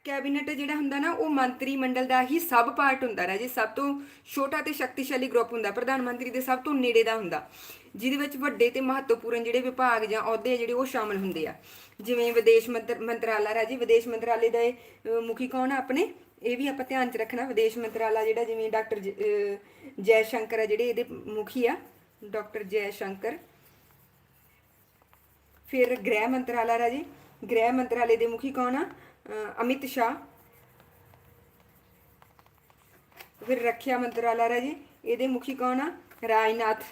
ਕੈਬਨਿਟ ਜਿਹੜਾ ਹੁੰਦਾ ਨਾ, ਉਹ ਮੰਤਰੀ ਮੰਡਲ ਦਾ ਹੀ ਸਭ ਪਾਰਟ ਹੁੰਦਾ ਰਾਜੇ ਸਭ ਤੋਂ ਛੋਟਾ ਤੇ ਸ਼ਕਤੀਸ਼ਾਲੀ ਗਰੁੱਪ ਹੁੰਦਾ, ਪ੍ਰਧਾਨ ਮੰਤਰੀ ਦੇ ਸਭ ਤੋਂ ਨੇੜੇ ਦਾ ਹੁੰਦਾ। ਜਿਹਦੇ ਵਿੱਚ ਵੱਡੇ ਤੇ ਮਹੱਤਵਪੂਰਨ ਜਿਹੜੇ ਵਿਭਾਗ ਜਾਂ ਅਹੁਦੇ ਜਿਹੜੇ ਉਹ ਸ਼ਾਮਲ ਹੁੰਦੇ ਆ। ਜਿਵੇਂ ਵਿਦੇਸ਼ ਮੰਤਰਾਲਾ ਰਾਜੀ, ਵਿਦੇਸ਼ ਮੰਤਰਾਲੇ ਦਾ ਮੁਖੀ ਕੌਣ ਆ ਆਪਣੇ? ਇਹ ਵੀ ਆਪਾਂ ਧਿਆਨ 'ਚ ਰੱਖਣਾ, ਵਿਦੇਸ਼ ਮੰਤਰਾਲਾ ਜਿਹੜਾ ਜਿਵੇਂ ਡਾਕਟਰ ਜੈ ਸ਼ੰਕਰ ਆ ਜਿਹੜੇ ਇਹਦੇ ਮੁਖੀ ਆ, ਡਾਕਟਰ ਜੈ ਸ਼ੰਕਰ। ਫਿਰ ਗ੍ਰਹਿ ਮੰਤਰਾਲਾ ਰਾਜੀ, ਗ੍ਰਹਿ ਮੰਤਰਾਲੇ ਦੇ ਮੁਖੀ ਕੌਣ ਆ? ਅਮਿਤ ਸ਼ਾਹ। ਫਿਰ ਰੱਖਿਆ ਮੰਤਰਾਲਾ ਰਾਜੀ, ਇਹਦੇ ਮੁਖੀ ਕੌਣ ਆ? ਰਾਜਨਾਥ।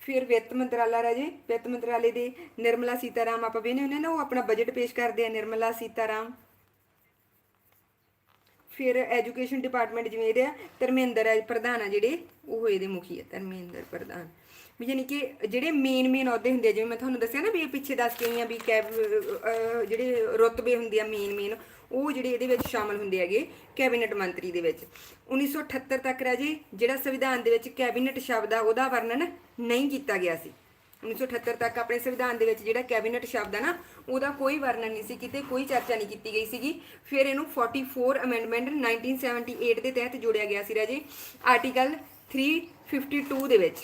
ਫਿਰ ਵਿੱਤ ਮੰਤਰਾਲਾ ਰਾਜੀ, ਵਿੱਤ ਮੰਤਰਾਲੇ ਦੇ ਨਿਰਮਲਾ ਸੀਤਾਰਾਮ ਆਪਾਂ ਵੇਖਦੇ ਹੁੰਦੇ ਨਾ ਉਹ ਆਪਣਾ ਬਜਟ ਪੇਸ਼ ਕਰਦੇ ਆ ਨਿਰਮਲਾ ਸੀਤਾਰਾਮ। ਫਿਰ ਐਜੂਕੇਸ਼ਨ ਡਿਪਾਰਟਮੈਂਟ ਜਿਵੇਂ ਇਹਦੇ ਆ, ਧਰਮਿੰਦਰ ਪ੍ਰਧਾਨ ਆ ਜਿਹੜੇ, ਉਹ ਇਹਦੇ ਮੁਖੀ ਆ, ਧਰਮਿੰਦਰ ਪ੍ਰਧਾਨ। ਵੀ ਯਾਨੀ ਕਿ ਜਿਹੜੇ ਮੇਨ ਮੇਨ ਅਹੁਦੇ ਹੁੰਦੇ ਆ, ਜਿਵੇਂ ਮੈਂ ਤੁਹਾਨੂੰ ਦੱਸਿਆ ਨਾ ਵੀ ਇਹ ਪਿੱਛੇ ਦੱਸ ਕੇ ਆਈ ਆ ਵੀ ਕੈਬ ਜਿਹੜੇ ਰੁਤਬੇ ਹੁੰਦੇ ਆ ਮੇਨ ਮੇਨ ਉਹ ਜਿਹੜੇ ਇਹਦੇ ਵਿੱਚ ਸ਼ਾਮਲ ਹੁੰਦੇ ਹੈਗੇ ਕੈਬਨਿਟ ਮੰਤਰੀ ਦੇ ਵਿੱਚ। 1978 ਤੱਕ ਰਾਜੇ ਜਿਹੜਾ ਸੰਵਿਧਾਨ ਦੇ ਵਿੱਚ ਕੈਬਨਿਟ ਸ਼ਬਦ ਆ, ਉਹਦਾ ਵਰਣਨ ਨਹੀਂ ਕੀਤਾ ਗਿਆ ਸੀ। 1978 ਤੱਕ ਆਪਣੇ ਸੰਵਿਧਾਨ ਦੇ ਵਿੱਚ ਜਿਹੜਾ ਕੈਬਨਿਟ ਸ਼ਬਦ ਆ ਨਾ, ਉਹਦਾ ਕੋਈ ਵਰਣਨ ਨਹੀਂ ਸੀ, ਕਿਤੇ ਕੋਈ ਚਰਚਾ ਨਹੀਂ ਕੀਤੀ ਗਈ ਸੀਗੀ। ਫਿਰ ਇਹਨੂੰ 44 ਅਮੈਂਡਮੈਂਟ 1978 ਦੇ ਤਹਿਤ ਜੋੜਿਆ ਗਿਆ ਸੀ ਰਾਜੇ ਆਰਟੀਕਲ 352 ਦੇ ਵਿੱਚ।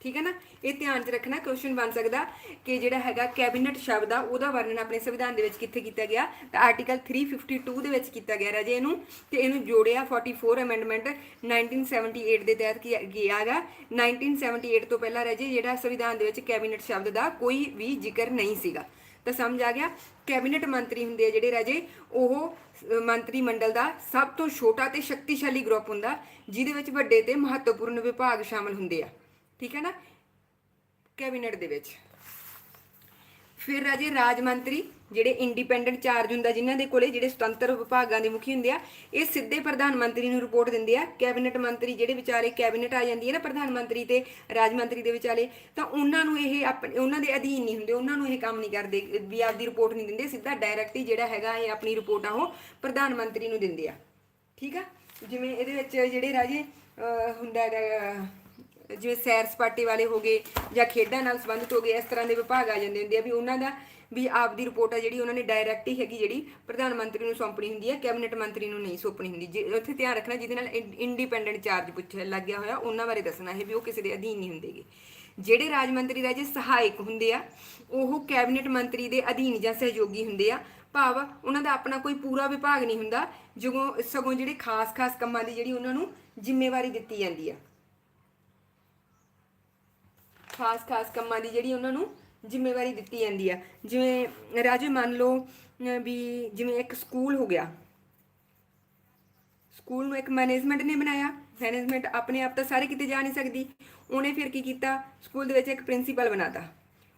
ਠੀਕ ਹੈ ਨਾ? ਇਹ ਧਿਆਨ 'ਚ ਰੱਖਣਾ ਕੁਐਸਚਨ ਬਣ ਸਕਦਾ ਕਿ ਜਿਹੜਾ ਹੈਗਾ ਕੈਬਨਿਟ ਸ਼ਬਦ ਆ, ਉਹਦਾ ਵਰਣਨ ਆਪਣੇ ਸੰਵਿਧਾਨ ਦੇ ਵਿੱਚ ਕਿੱਥੇ ਕੀਤਾ ਗਿਆ? ਤਾਂ ਆਰਟੀਕਲ 352 ਦੇ ਵਿੱਚ ਕੀਤਾ ਗਿਆ ਰਾਜੇ ਇਹਨੂੰ ਤੇ ਇਹਨੂੰ ਜੋੜਿਆ 44 ਅਮੈਂਡਮੈਂਟ 1978 ਦੇ ਤਹਿਤ ਕੀ- ਗਿਆਗਾ 1978 ਤੋਂ ਪਹਿਲਾਂ ਰਾਜੇ ਜਿਹੜਾ ਸੰਵਿਧਾਨ ਦੇ ਵਿੱਚ ਕੈਬਨਿਟ ਸ਼ਬਦ ਦਾ ਕੋਈ ਵੀ ਜ਼ਿਕਰ ਨਹੀਂ ਸੀਗਾ। ਤਾਂ ਸਮਝ ਆ ਗਿਆ? ਕੈਬਨਿਟ ਮੰਤਰੀ ਹੁੰਦੇ ਆ ਜਿਹੜੇ ਰਾਜੇ, ਉਹ ਮੰਤਰੀ ਮੰਡਲ ਦਾ ਸਭ ਤੋਂ ਛੋਟਾ ਤੇ ਸ਼ਕਤੀਸ਼ਾਲੀ ਗਰੁੱਪ ਹੁੰਦਾ, ਜਿਹਦੇ ਵਿੱਚ ਵੱਡੇ ਤੇ ਮਹੱਤਵਪੂਰਨ ਵਿਭਾਗ ਸ਼ਾਮਲ ਹੁੰਦੇ ਆ। ਠੀਕ ਹੈ ਨਾ? ਕੈਬਨਿਟ ਦੇ ਵਿੱਚ। ਫਿਰ ਰਾਜੇ ਰਾਜ ਮੰਤਰੀ, ਜਿਹੜੇ ਇੰਡੀਪੈਂਡੈਂਟ ਚਾਰਜ ਹੁੰਦਾ ਜਿਨ੍ਹਾਂ ਦੇ ਕੋਲੇ ਜਿਹੜੇ ਸੁਤੰਤਰ ਵਿਭਾਗਾਂ ਦੇ ਮੁਖੀ ਹੁੰਦੇ ਆ, ਇਹ ਸਿੱਧੇ ਪ੍ਰਧਾਨ ਮੰਤਰੀ ਨੂੰ ਰਿਪੋਰਟ ਦਿੰਦੇ ਆ। ਕੈਬਨਿਟ ਮੰਤਰੀ ਜਿਹੜੇ ਵਿਚਾਲੇ ਕੈਬਨਿਟ ਆ ਜਾਂਦੀ ਹੈ ਨਾ ਪ੍ਰਧਾਨ ਮੰਤਰੀ ਤੇ ਰਾਜ ਮੰਤਰੀ ਦੇ ਵਿਚਾਲੇ, ਤਾਂ ਉਹਨਾਂ ਨੂੰ ਇਹ ਆਪਣੇ ਉਹਨਾਂ ਦੇ ਅਧੀਨ ਨਹੀਂ ਹੁੰਦੇ, ਉਹਨਾਂ ਨੂੰ ਇਹ ਕੰਮ ਨਹੀਂ ਕਰਦੇ, ਵੀ ਆਪਦੀ ਰਿਪੋਰਟ ਨਹੀਂ ਦਿੰਦੇ। ਸਿੱਧਾ ਡਾਇਰੈਕਟ ਹੀ ਜਿਹੜਾ ਹੈਗਾ ਇਹ ਆਪਣੀ ਰਿਪੋਰਟ ਆ ਉਹ ਪ੍ਰਧਾਨ ਮੰਤਰੀ ਨੂੰ ਦਿੰਦੇ ਆ। ਠੀਕ ਆ? ਜਿਵੇਂ ਇਹਦੇ ਵਿੱਚ ਜਿਹੜੇ ਰਾਜੇ ਹੁੰਦਾ ਹੈਗਾ ਜਿਵੇਂ ਸੈਰ ਸਪਾਟੇ ਵਾਲੇ ਹੋ ਗਏ ਜਾਂ ਖੇਡਾਂ ਨਾਲ ਸੰਬੰਧਿਤ ਹੋ ਗਏ, ਇਸ ਤਰ੍ਹਾਂ ਦੇ ਵਿਭਾਗ ਆ ਜਾਂਦੇ ਹੁੰਦੇ ਆ ਵੀ ਉਹਨਾਂ ਦਾ ਵੀ ਆਪ ਦੀ ਰਿਪੋਰਟ ਆ ਜਿਹੜੀ ਉਹਨਾਂ ਨੇ ਡਾਇਰੈਕਟ ਹੀ ਹੈਗੀ ਜਿਹੜੀ ਪ੍ਰਧਾਨ ਮੰਤਰੀ ਨੂੰ ਸੌਂਪਣੀ ਹੁੰਦੀ ਹੈ ਕੈਬਨਿਟ ਮੰਤਰੀ ਨੂੰ ਨਹੀਂ ਸੌਂਪਣੀ ਹੁੰਦੀ। ਜੇ ਉੱਥੇ ਧਿਆਨ ਰੱਖਣਾ ਜਿਹਦੇ ਨਾਲ ਇੰਡੀਪੈਂਡੈਂਟ ਚਾਰਜ ਪੁੱਛਿਆ ਲੱਗਿਆ ਹੋਇਆ, ਉਹਨਾਂ ਬਾਰੇ ਦੱਸਣਾ ਹੈ ਵੀ ਉਹ ਕਿਸੇ ਦੇ ਅਧੀਨ ਨਹੀਂ ਹੁੰਦੇਗੇ। ਜਿਹੜੇ ਰਾਜ ਮੰਤਰੀ ਰਾਜੇ ਸਹਾਇਕ ਹੁੰਦੇ ਆ, ਉਹ ਕੈਬਨਿਟ ਮੰਤਰੀ ਦੇ ਅਧੀਨ ਜਾਂ ਸਹਿਯੋਗੀ ਹੁੰਦੇ ਆ, ਭਾਵ ਉਹਨਾਂ ਦਾ ਆਪਣਾ ਕੋਈ ਪੂਰਾ ਵਿਭਾਗ ਨਹੀਂ ਹੁੰਦਾ ਜਦੋਂ ਸਗੋਂ ਜਿਹੜੇ ਖਾਸ-ਖਾਸ ਕੰਮਾਂ ਦੀ ਜਿਹੜੀ ਉਹਨਾਂ ਨੂੰ ਜ਼ਿੰਮੇਵਾਰੀ ਦਿੱਤੀ ਜਾਂਦੀ ਆ। ਖਾਸ-ਖਾਸ ਕੰਮਾਂ ਦੀ ਜਿਹੜੀ ਉਹਨਾਂ ਨੂੰ ਜ਼ਿੰਮੇਵਾਰੀ ਦਿੱਤੀ ਜਾਂਦੀ ਆ। ਜਿਵੇਂ ਰਾਜੇ ਮੰਨ ਲਓ ਵੀ ਜਿਵੇਂ ਇੱਕ ਸਕੂਲ ਹੋ ਗਿਆ। ਸਕੂਲ ਨੂੰ ਇੱਕ ਮੈਨੇਜਮੈਂਟ ਨੇ ਬਣਾਇਆ। ਮੈਨੇਜਮੈਂਟ ਆਪਣੇ ਆਪ ਤਾਂ ਸਾਰੇ ਕਿਤੇ ਜਾ ਨਹੀਂ ਸਕਦੀ। ਉਹਨੇ ਫਿਰ ਕੀ ਕੀਤਾ? ਸਕੂਲ ਦੇ ਵਿੱਚ ਇੱਕ ਪ੍ਰਿੰਸੀਪਲ ਬਣਾਤਾ।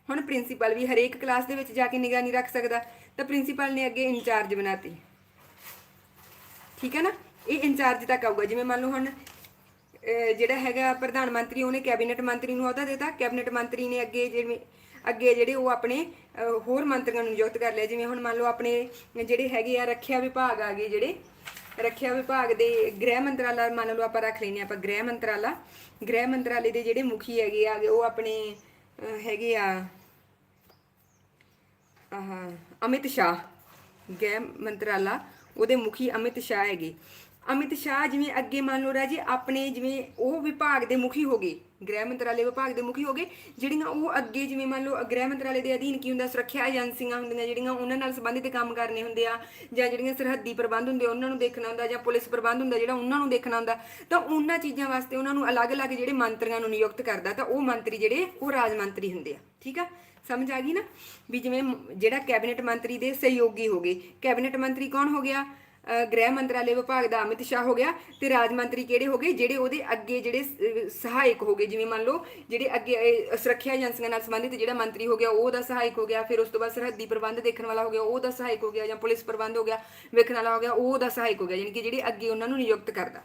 ਹੁਣ ਪ੍ਰਿੰਸੀਪਲ ਵੀ ਹਰੇਕ ਕਲਾਸ ਦੇ ਵਿੱਚ ਜਾ ਕੇ ਨਿਗਾਹ ਨਹੀਂ ਰੱਖ ਸਕਦਾ। ਤਾਂ ਪ੍ਰਿੰਸੀਪਲ ਨੇ ਅੱਗੇ ਇੰਚਾਰਜ ਬਣਾਤੀ। ਠੀਕ ਹੈ ਨਾ? ਇਹ ਇੰਚਾਰਜ ਤੱਕ ਆਊਗਾ। ਜਿਵੇਂ ਮੰਨ ਲਓ ਹੁਣ ਜਿਹੜਾ ਹੈਗਾ ਪ੍ਰਧਾਨ ਮੰਤਰੀ, ਉਹਨੇ ਕੈਬਨਿਟ ਮੰਤਰੀ ਨੂੰ ਅਹੁਦਾ ਦਿੱਤਾ। ਕੈਬਨਿਟ ਮੰਤਰੀ ਨੇ ਅੱਗੇ ਜਿਵੇਂ, ਅੱਗੇ ਜਿਹੜੇ ਉਹ ਆਪਣੇ ਹੋਰ ਮੰਤਰੀਆਂ ਨੂੰ ਨਿਯੁਕਤ ਕਰ ਲਿਆ। ਜਿਵੇਂ ਹੁਣ ਮੰਨ ਲਓ ਆਪਣੇ ਜਿਹੜੇ ਹੈਗੇ ਆ ਰੱਖਿਆ ਵਿਭਾਗ ਆ ਗਏ ਜਿਹੜੇ। ਰੱਖਿਆ ਵਿਭਾਗ ਦੇ ਗ੍ਰਹਿ ਮੰਤਰਾਲਾ ਮੰਨ ਲਓ ਆਪਾਂ ਰੱਖ ਲੈਨੇ ਆਪਾਂ ਗ੍ਰਹਿ ਮੰਤਰਾਲਾ। ਗ੍ਰਹਿ ਮੰਤਰਾਲੇ ਦੇ ਜਿਹੜੇ ਮੁਖੀ ਹੈਗੇ ਆ, ਉਹ ਆਪਣੇ ਹੈਗੇ ਆ, ਆਹ, ਅਮਿਤ ਸ਼ਾਹ। ਗ੍ਰਹਿ ਮੰਤਰਾਲਾ, ਉਹਦੇ ਮੁਖੀ ਅਮਿਤ ਸ਼ਾਹ ਹੈਗੇ। ਅਮਿਤ ਸ਼ਾਹ ਜਿਵੇਂ ਅੱਗੇ ਮੰਨ ਲਓ ਰਾਜੇ ਆਪਣੇ ਜਿਵੇਂ ਉਹ ਵਿਭਾਗ ਦੇ ਮੁਖੀ ਹੋ ਗਏ, ਗ੍ਰਹਿ ਮੰਤਰਾਲੇ ਵਿਭਾਗ ਦੇ ਮੁਖੀ ਹੋ ਗਏ, ਜਿਹੜੀਆਂ ਉਹ ਅੱਗੇ ਜਿਵੇਂ ਮੰਨ ਲਓ ਗ੍ਰਹਿ ਮੰਤਰਾਲੇ ਦੇ ਅਧੀਨ ਕੀ ਹੁੰਦਾ, ਸੁਰੱਖਿਆ ਏਜੰਸੀਆਂ ਹੁੰਦੀਆਂ ਜਿਹੜੀਆਂ ਉਹਨਾਂ ਨਾਲ ਸੰਬੰਧਿਤ ਕੰਮ ਕਰਨੇ ਹੁੰਦੇ ਆ, ਜਾਂ ਜਿਹੜੀਆਂ ਸਰਹੱਦੀ ਪ੍ਰਬੰਧ ਹੁੰਦੇ ਉਹਨਾਂ ਨੂੰ ਦੇਖਣਾ ਹੁੰਦਾ, ਜਾਂ ਪੁਲਿਸ ਪ੍ਰਬੰਧ ਹੁੰਦਾ ਜਿਹੜਾ ਉਹਨਾਂ ਨੂੰ ਦੇਖਣਾ ਹੁੰਦਾ, ਤਾਂ ਉਹਨਾਂ ਚੀਜ਼ਾਂ ਵਾਸਤੇ ਉਹਨਾਂ ਨੂੰ ਅਲੱਗ-ਅਲੱਗ ਜਿਹੜੇ ਮੰਤਰੀਆਂ ਨੂੰ ਨਿਯੁਕਤ ਕਰਦਾ, ਤਾਂ ਉਹ ਮੰਤਰੀ ਜਿਹੜੇ ਉਹ ਰਾਜ ਮੰਤਰੀ ਹੁੰਦੇ ਆ, ਠੀਕ ਆ? ਸਮਝ ਆ ਗਈ ਨਾ? ਵੀ ਜਿਵੇਂ ਜਿਹੜਾ ਕੈਬਨਿਟ ਮੰਤਰੀ ਦੇ ਸਹਿਯੋਗੀ ਹੋ ਗਏ, ਕੈਬਨਿਟ ਮੰਤਰੀ ਕੌਣ ਹੋ ਗਿਆ? ਗ੍ਰਹਿ ਮੰਤਰਾਲੇ ਵਿਭਾਗ ਦਾ ਅਮਿਤ ਸ਼ਾਹ ਹੋ ਗਿਆ ਤੇ ਰਾਜ ਮੰਤਰੀ ਕਿਹੜੇ ਹੋ ਗਏ? ਜਿਹੜੇ ਉਹਦੇ ਅੱਗੇ ਜਿਹੜੇ ਸਹਾਇਕ ਹੋ ਗਏ, ਜਿਵੇਂ ਮੰਨ ਲਓ ਜਿਹੜੇ ਅੱਗੇ ਸੁਰੱਖਿਆ ਏਜੰਸੀਆਂ ਨਾਲ ਸੰਬੰਧਿਤ ਜਿਹੜਾ ਮੰਤਰੀ ਹੋ ਗਿਆ, ਉਹ ਉਹਦਾ ਸਹਾਇਕ ਹੋ ਗਿਆ, ਫਿਰ ਉਸ ਤੋਂ ਬਾਅਦ ਸਰਹੱਦੀ ਪ੍ਰਬੰਧ ਦੇਖਣ ਵਾਲਾ ਹੋ ਗਿਆ, ਉਹ ਉਹਦਾ ਸਹਾਇਕ ਹੋ ਗਿਆ ਜਾਂ ਪੁਲਿਸ ਪ੍ਰਬੰਧ ਹੋ ਗਿਆ, ਵੇਖਣ ਵਾਲਾ ਹੋ ਗਿਆ, ਉਹ ਉਹਦਾ ਸਹਾਇਕ ਹੋ ਗਿਆ, ਯਾਨੀ ਕਿ ਜਿਹੜੇ ਅੱਗੇ ਉਹਨਾਂ ਨੂੰ ਨਿਯੁਕਤ ਕਰਦਾ।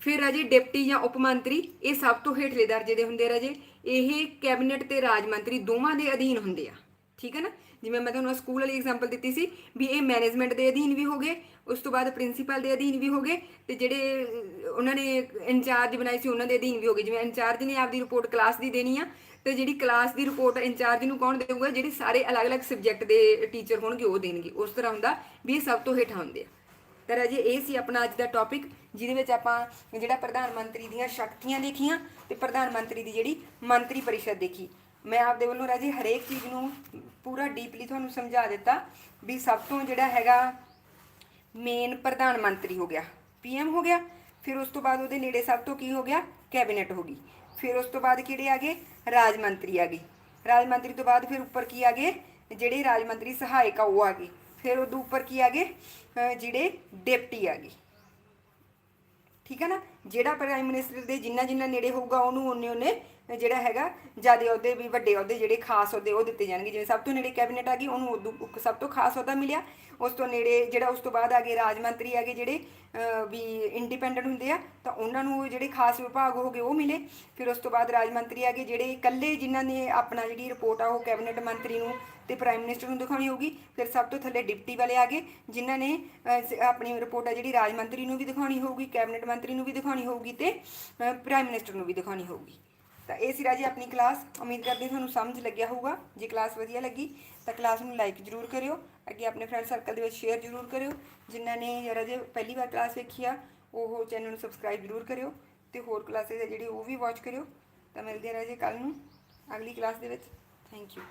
ਫਿਰ ਰਾਜੇ ਡਿਪਟੀ ਜਾਂ ਉਪ ਮੰਤਰੀ ਇਹ ਸਭ ਤੋਂ ਹੇਠਲੇ ਦਰਜੇ ਦੇ ਹੁੰਦੇ ਆ ਰਾਜੇ। ਇਹ ਕੈਬਨਿਟ ਤੇ ਰਾਜ ਮੰਤਰੀ ਦੋਵਾਂ ਦੇ ਅਧੀਨ ਹੁੰਦੇ ਆ। ਠੀਕ ਹੈ ਨਾ? ਜਿਵੇਂ ਮੈਂ ਤੁਹਾਨੂੰ ਸਕੂਲ ਵਾਲੀ ਐਗਜ਼ਾਮਪਲ ਦਿੱਤੀ ਸੀ ਵੀ ਇਹ ਮੈਨੇਜਮੈਂਟ ਦੇ ਅਧੀਨ ਵੀ ਹੋਗੇ ਉਸ ਤੋਂ ਬਾਅਦ ਪ੍ਰਿੰਸੀਪਲ ਦੇ ਅਧੀਨ ਵੀ ਹੋਗੇ ਤੇ ਜਿਹੜੇ ਉਹਨਾਂ ਨੇ ਇੰਚਾਰਜ ਬਣਾਏ ਸੀ ਉਹਨਾਂ ਦੇ ਅਧੀਨ ਵੀ ਹੋਗੇ ਜਿਵੇਂ ਇੰਚਾਰਜ ਨੇ ਆਪਦੀ ਰਿਪੋਰਟ ਕਲਾਸ ਦੀ ਦੇਣੀ ਆ, ਤੇ ਜਿਹੜੀ ਕਲਾਸ ਦੀ ਰਿਪੋਰਟ ਇੰਚਾਰਜ ਨੂੰ ਕੌਣ ਦੇਊਗਾ? ਜਿਹੜੇ ਸਾਰੇ ਅਲੱਗ-ਅਲੱਗ ਸਬਜੈਕਟ ਦੇ ਟੀਚਰ ਹੋਣਗੇ, ਉਹ ਦੇਣਗੇ। ਉਸ ਤਰ੍ਹਾਂ ਹੁੰਦਾ ਵੀ ਇਹ ਸਭ ਤੋਂ ਹੇਠਾਂ ਹੁੰਦੇ ਆ। ਤਾਂ ਰਾਜੇ, ਇਹ ਸੀ ਆਪਣਾ ਅੱਜ ਦਾ ਟੌਪਿਕ ਜਿਹਦੇ ਵਿੱਚ ਆਪਾਂ ਜਿਹੜਾ ਪ੍ਰਧਾਨ ਮੰਤਰੀ ਦੀਆਂ ਸ਼ਕਤੀਆਂ ਦੇਖੀਆਂ ਤੇ ਪ੍ਰਧਾਨ ਮੰਤਰੀ ਦੀ ਜਿਹੜੀ ਮੰਤਰੀ ਪਰਿਸ਼ਦ ਦੇਖੀ। ਮੈਂ ਆਪਦੇ ਵੱਲੋਂ ਰਾਜੇ ਹਰੇਕ ਚੀਜ਼ ਨੂੰ ਪੂਰਾ ਡੀਪਲੀ ਤੁਹਾਨੂੰ ਸਮਝਾ ਦਿੱਤਾ ਵੀ ਸਭ ਤੋਂ ਜਿਹੜਾ ਹੈਗਾ ਮੇਨ ਪ੍ਰਧਾਨ ਮੰਤਰੀ ਹੋ ਗਿਆ ਪੀਐਮ ਹੋ ਗਿਆ, ਫਿਰ ਉਸ ਤੋਂ ਬਾਅਦ ਉਹਦੇ ਨੇੜੇ ਸਭ ਤੋਂ ਕੀ ਹੋ ਗਿਆ? ਕੈਬਨਿਟ ਹੋ ਗਈ। ਫਿਰ ਉਸ ਤੋਂ ਬਾਅਦ ਕਿਹੜੇ ਆ ਗਏ? ਰਾਜ ਮੰਤਰੀ ਆ ਗਏ। ਰਾਜ ਮੰਤਰੀ ਤੋਂ ਬਾਅਦ ਫਿਰ ਉੱਪਰ ਕੀ ਆ ਗਏ? ਜਿਹੜੇ ਰਾਜ ਮੰਤਰੀ ਸਹਾਇਕ ਆ ਉਹ ਆ ਗਏ। ਫਿਰ ਉਹਦੇ ਉੱਪਰ ਕੀ ਆ ਗਏ? ਜਿਹੜੇ ਡਿਪਟੀ ਆ ਗਏ। ਠੀਕ ਹੈ ਨਾ? ਜਿਹੜਾ ਪ੍ਰਾਈਮ ਮਿਨਿਸਟਰ ਦੇ ਜਿੰਨਾ ਜਿੰਨਾ ਨੇੜੇ ਹੋਊਗਾ ਉਹਨੂੰ ਉਹਨੇ ਉਹਨੇ ਜਿਹੜਾ ਹੈਗਾ, ਜ਼ਿਆਦਾ ਅਹੁਦੇ ਵੀ ਵੱਡੇ ਅਹੁਦੇ ਜਿਹੜੇ ਖਾਸ ਅਹੁਦੇ ਉਹ ਦਿੱਤੇ ਜਾਣਗੇ। ਜਿਵੇਂ ਸਭ ਤੋਂ ਨੇੜੇ ਕੈਬਨਿਟ ਆ ਗਈ, ਉਹਨੂੰ ਉਦੋਂ ਸਭ ਤੋਂ ਖਾਸ ਅਹੁਦਾ ਮਿਲਿਆ। ਉਸ ਤੋਂ ਨੇੜੇ ਜਿਹੜਾ ਉਸ ਤੋਂ ਬਾਅਦ ਆ ਗਏ ਰਾਜ ਮੰਤਰੀ ਆ ਗਏ ਜਿਹੜੇ ਵੀ ਇੰਡੀਪੈਂਡੈਂਟ ਹੁੰਦੇ ਆ, ਤਾਂ ਉਹਨਾਂ ਨੂੰ ਜਿਹੜੇ ਖਾਸ ਵਿਭਾਗ ਹੋ ਗਏ, ਉਹ ਮਿਲੇ। ਫਿਰ ਉਸ ਤੋਂ ਬਾਅਦ ਰਾਜ ਮੰਤਰੀ ਆ ਗਏ ਜਿਹੜੇ ਇਕੱਲੇ ਜਿਨ੍ਹਾਂ ਨੇ ਆਪਣਾ ਜਿਹੜੀ ਰਿਪੋਰਟ ਆ, ਉਹ ਕੈਬਨਿਟ ਮੰਤਰੀ ਨੂੰ ਤੇ ਪ੍ਰਾਈਮ ਮਿਨਿਸਟਰ ਨੂੰ ਦਿਖਾਉਣੀ ਹੋਊਗੀ। ਫਿਰ ਸਭ ਤੋਂ ਥੱਲੇ ਡਿਪਟੀ ਵਾਲੇ ਆ ਗਏ, ਜਿਨ੍ਹਾਂ ਨੇ ਆਪਣੀ ਰਿਪੋਰਟ ਆ ਜਿਹੜੀ ਰਾਜ ਮੰਤਰੀ ਨੂੰ ਵੀ ਦਿਖਾਉਣੀ ਹੋਊਗੀ, ਕੈਬਨਿਟ ਮੰਤਰੀ ਨੂੰ ਵੀ ਦਿਖਾਉਣੀ ਹੋਊਗੀ ਤੇ ਪ੍ਰਾਈਮ ਮਿਨਿਸਟਰ ਨੂੰ ਵੀ ਦਿਖਾਉਣੀ ਹੋਊਗੀ। ਤਾਂ ਇਹ ਸੀ ਰਾਜੀ ਆਪਣੀ ਕਲਾਸ ਉਮੀਦ ਕਰਦੇ ਤੁਹਾਨੂੰ ਸਮਝ ਲੱਗਿਆ ਹੋਊਗਾ। ਜੇ ਕਲਾਸ ਵਧੀਆ ਲੱਗੀ, ਤਾਂ ਕਲਾਸ ਨੂੰ ਲਾਈਕ ਜ਼ਰੂਰ ਕਰਿਓ। ਅੱਗੇ ਆਪਣੇ ਫਰੈਂਡ ਸਰਕਲ ਦੇ ਵਿੱਚ ਸ਼ੇਅਰ ਜ਼ਰੂਰ ਕਰਿਓ। ਜਿਨ੍ਹਾਂ ਨੇ ਰਾਜੇ ਪਹਿਲੀ ਵਾਰ ਕਲਾਸ ਵੇਖੀ ਆ, ਉਹ ਚੈਨਲ ਨੂੰ ਸਬਸਕ੍ਰਾਈਬ ਜ਼ਰੂਰ ਕਰਿਓ ਤੇ ਹੋਰ ਕਲਾਸਿਸ ਹੈ ਜਿਹੜੀ ਉਹ ਵੀ ਵਾਚ ਕਰਿਓ। ਤਾਂ ਮਿਲਦੇ ਆ ਰਾਜੇ ਕੱਲ ਨੂੰ ਅਗਲੀ ਕਲਾਸ ਦੇ ਵਿੱਚ। Thank you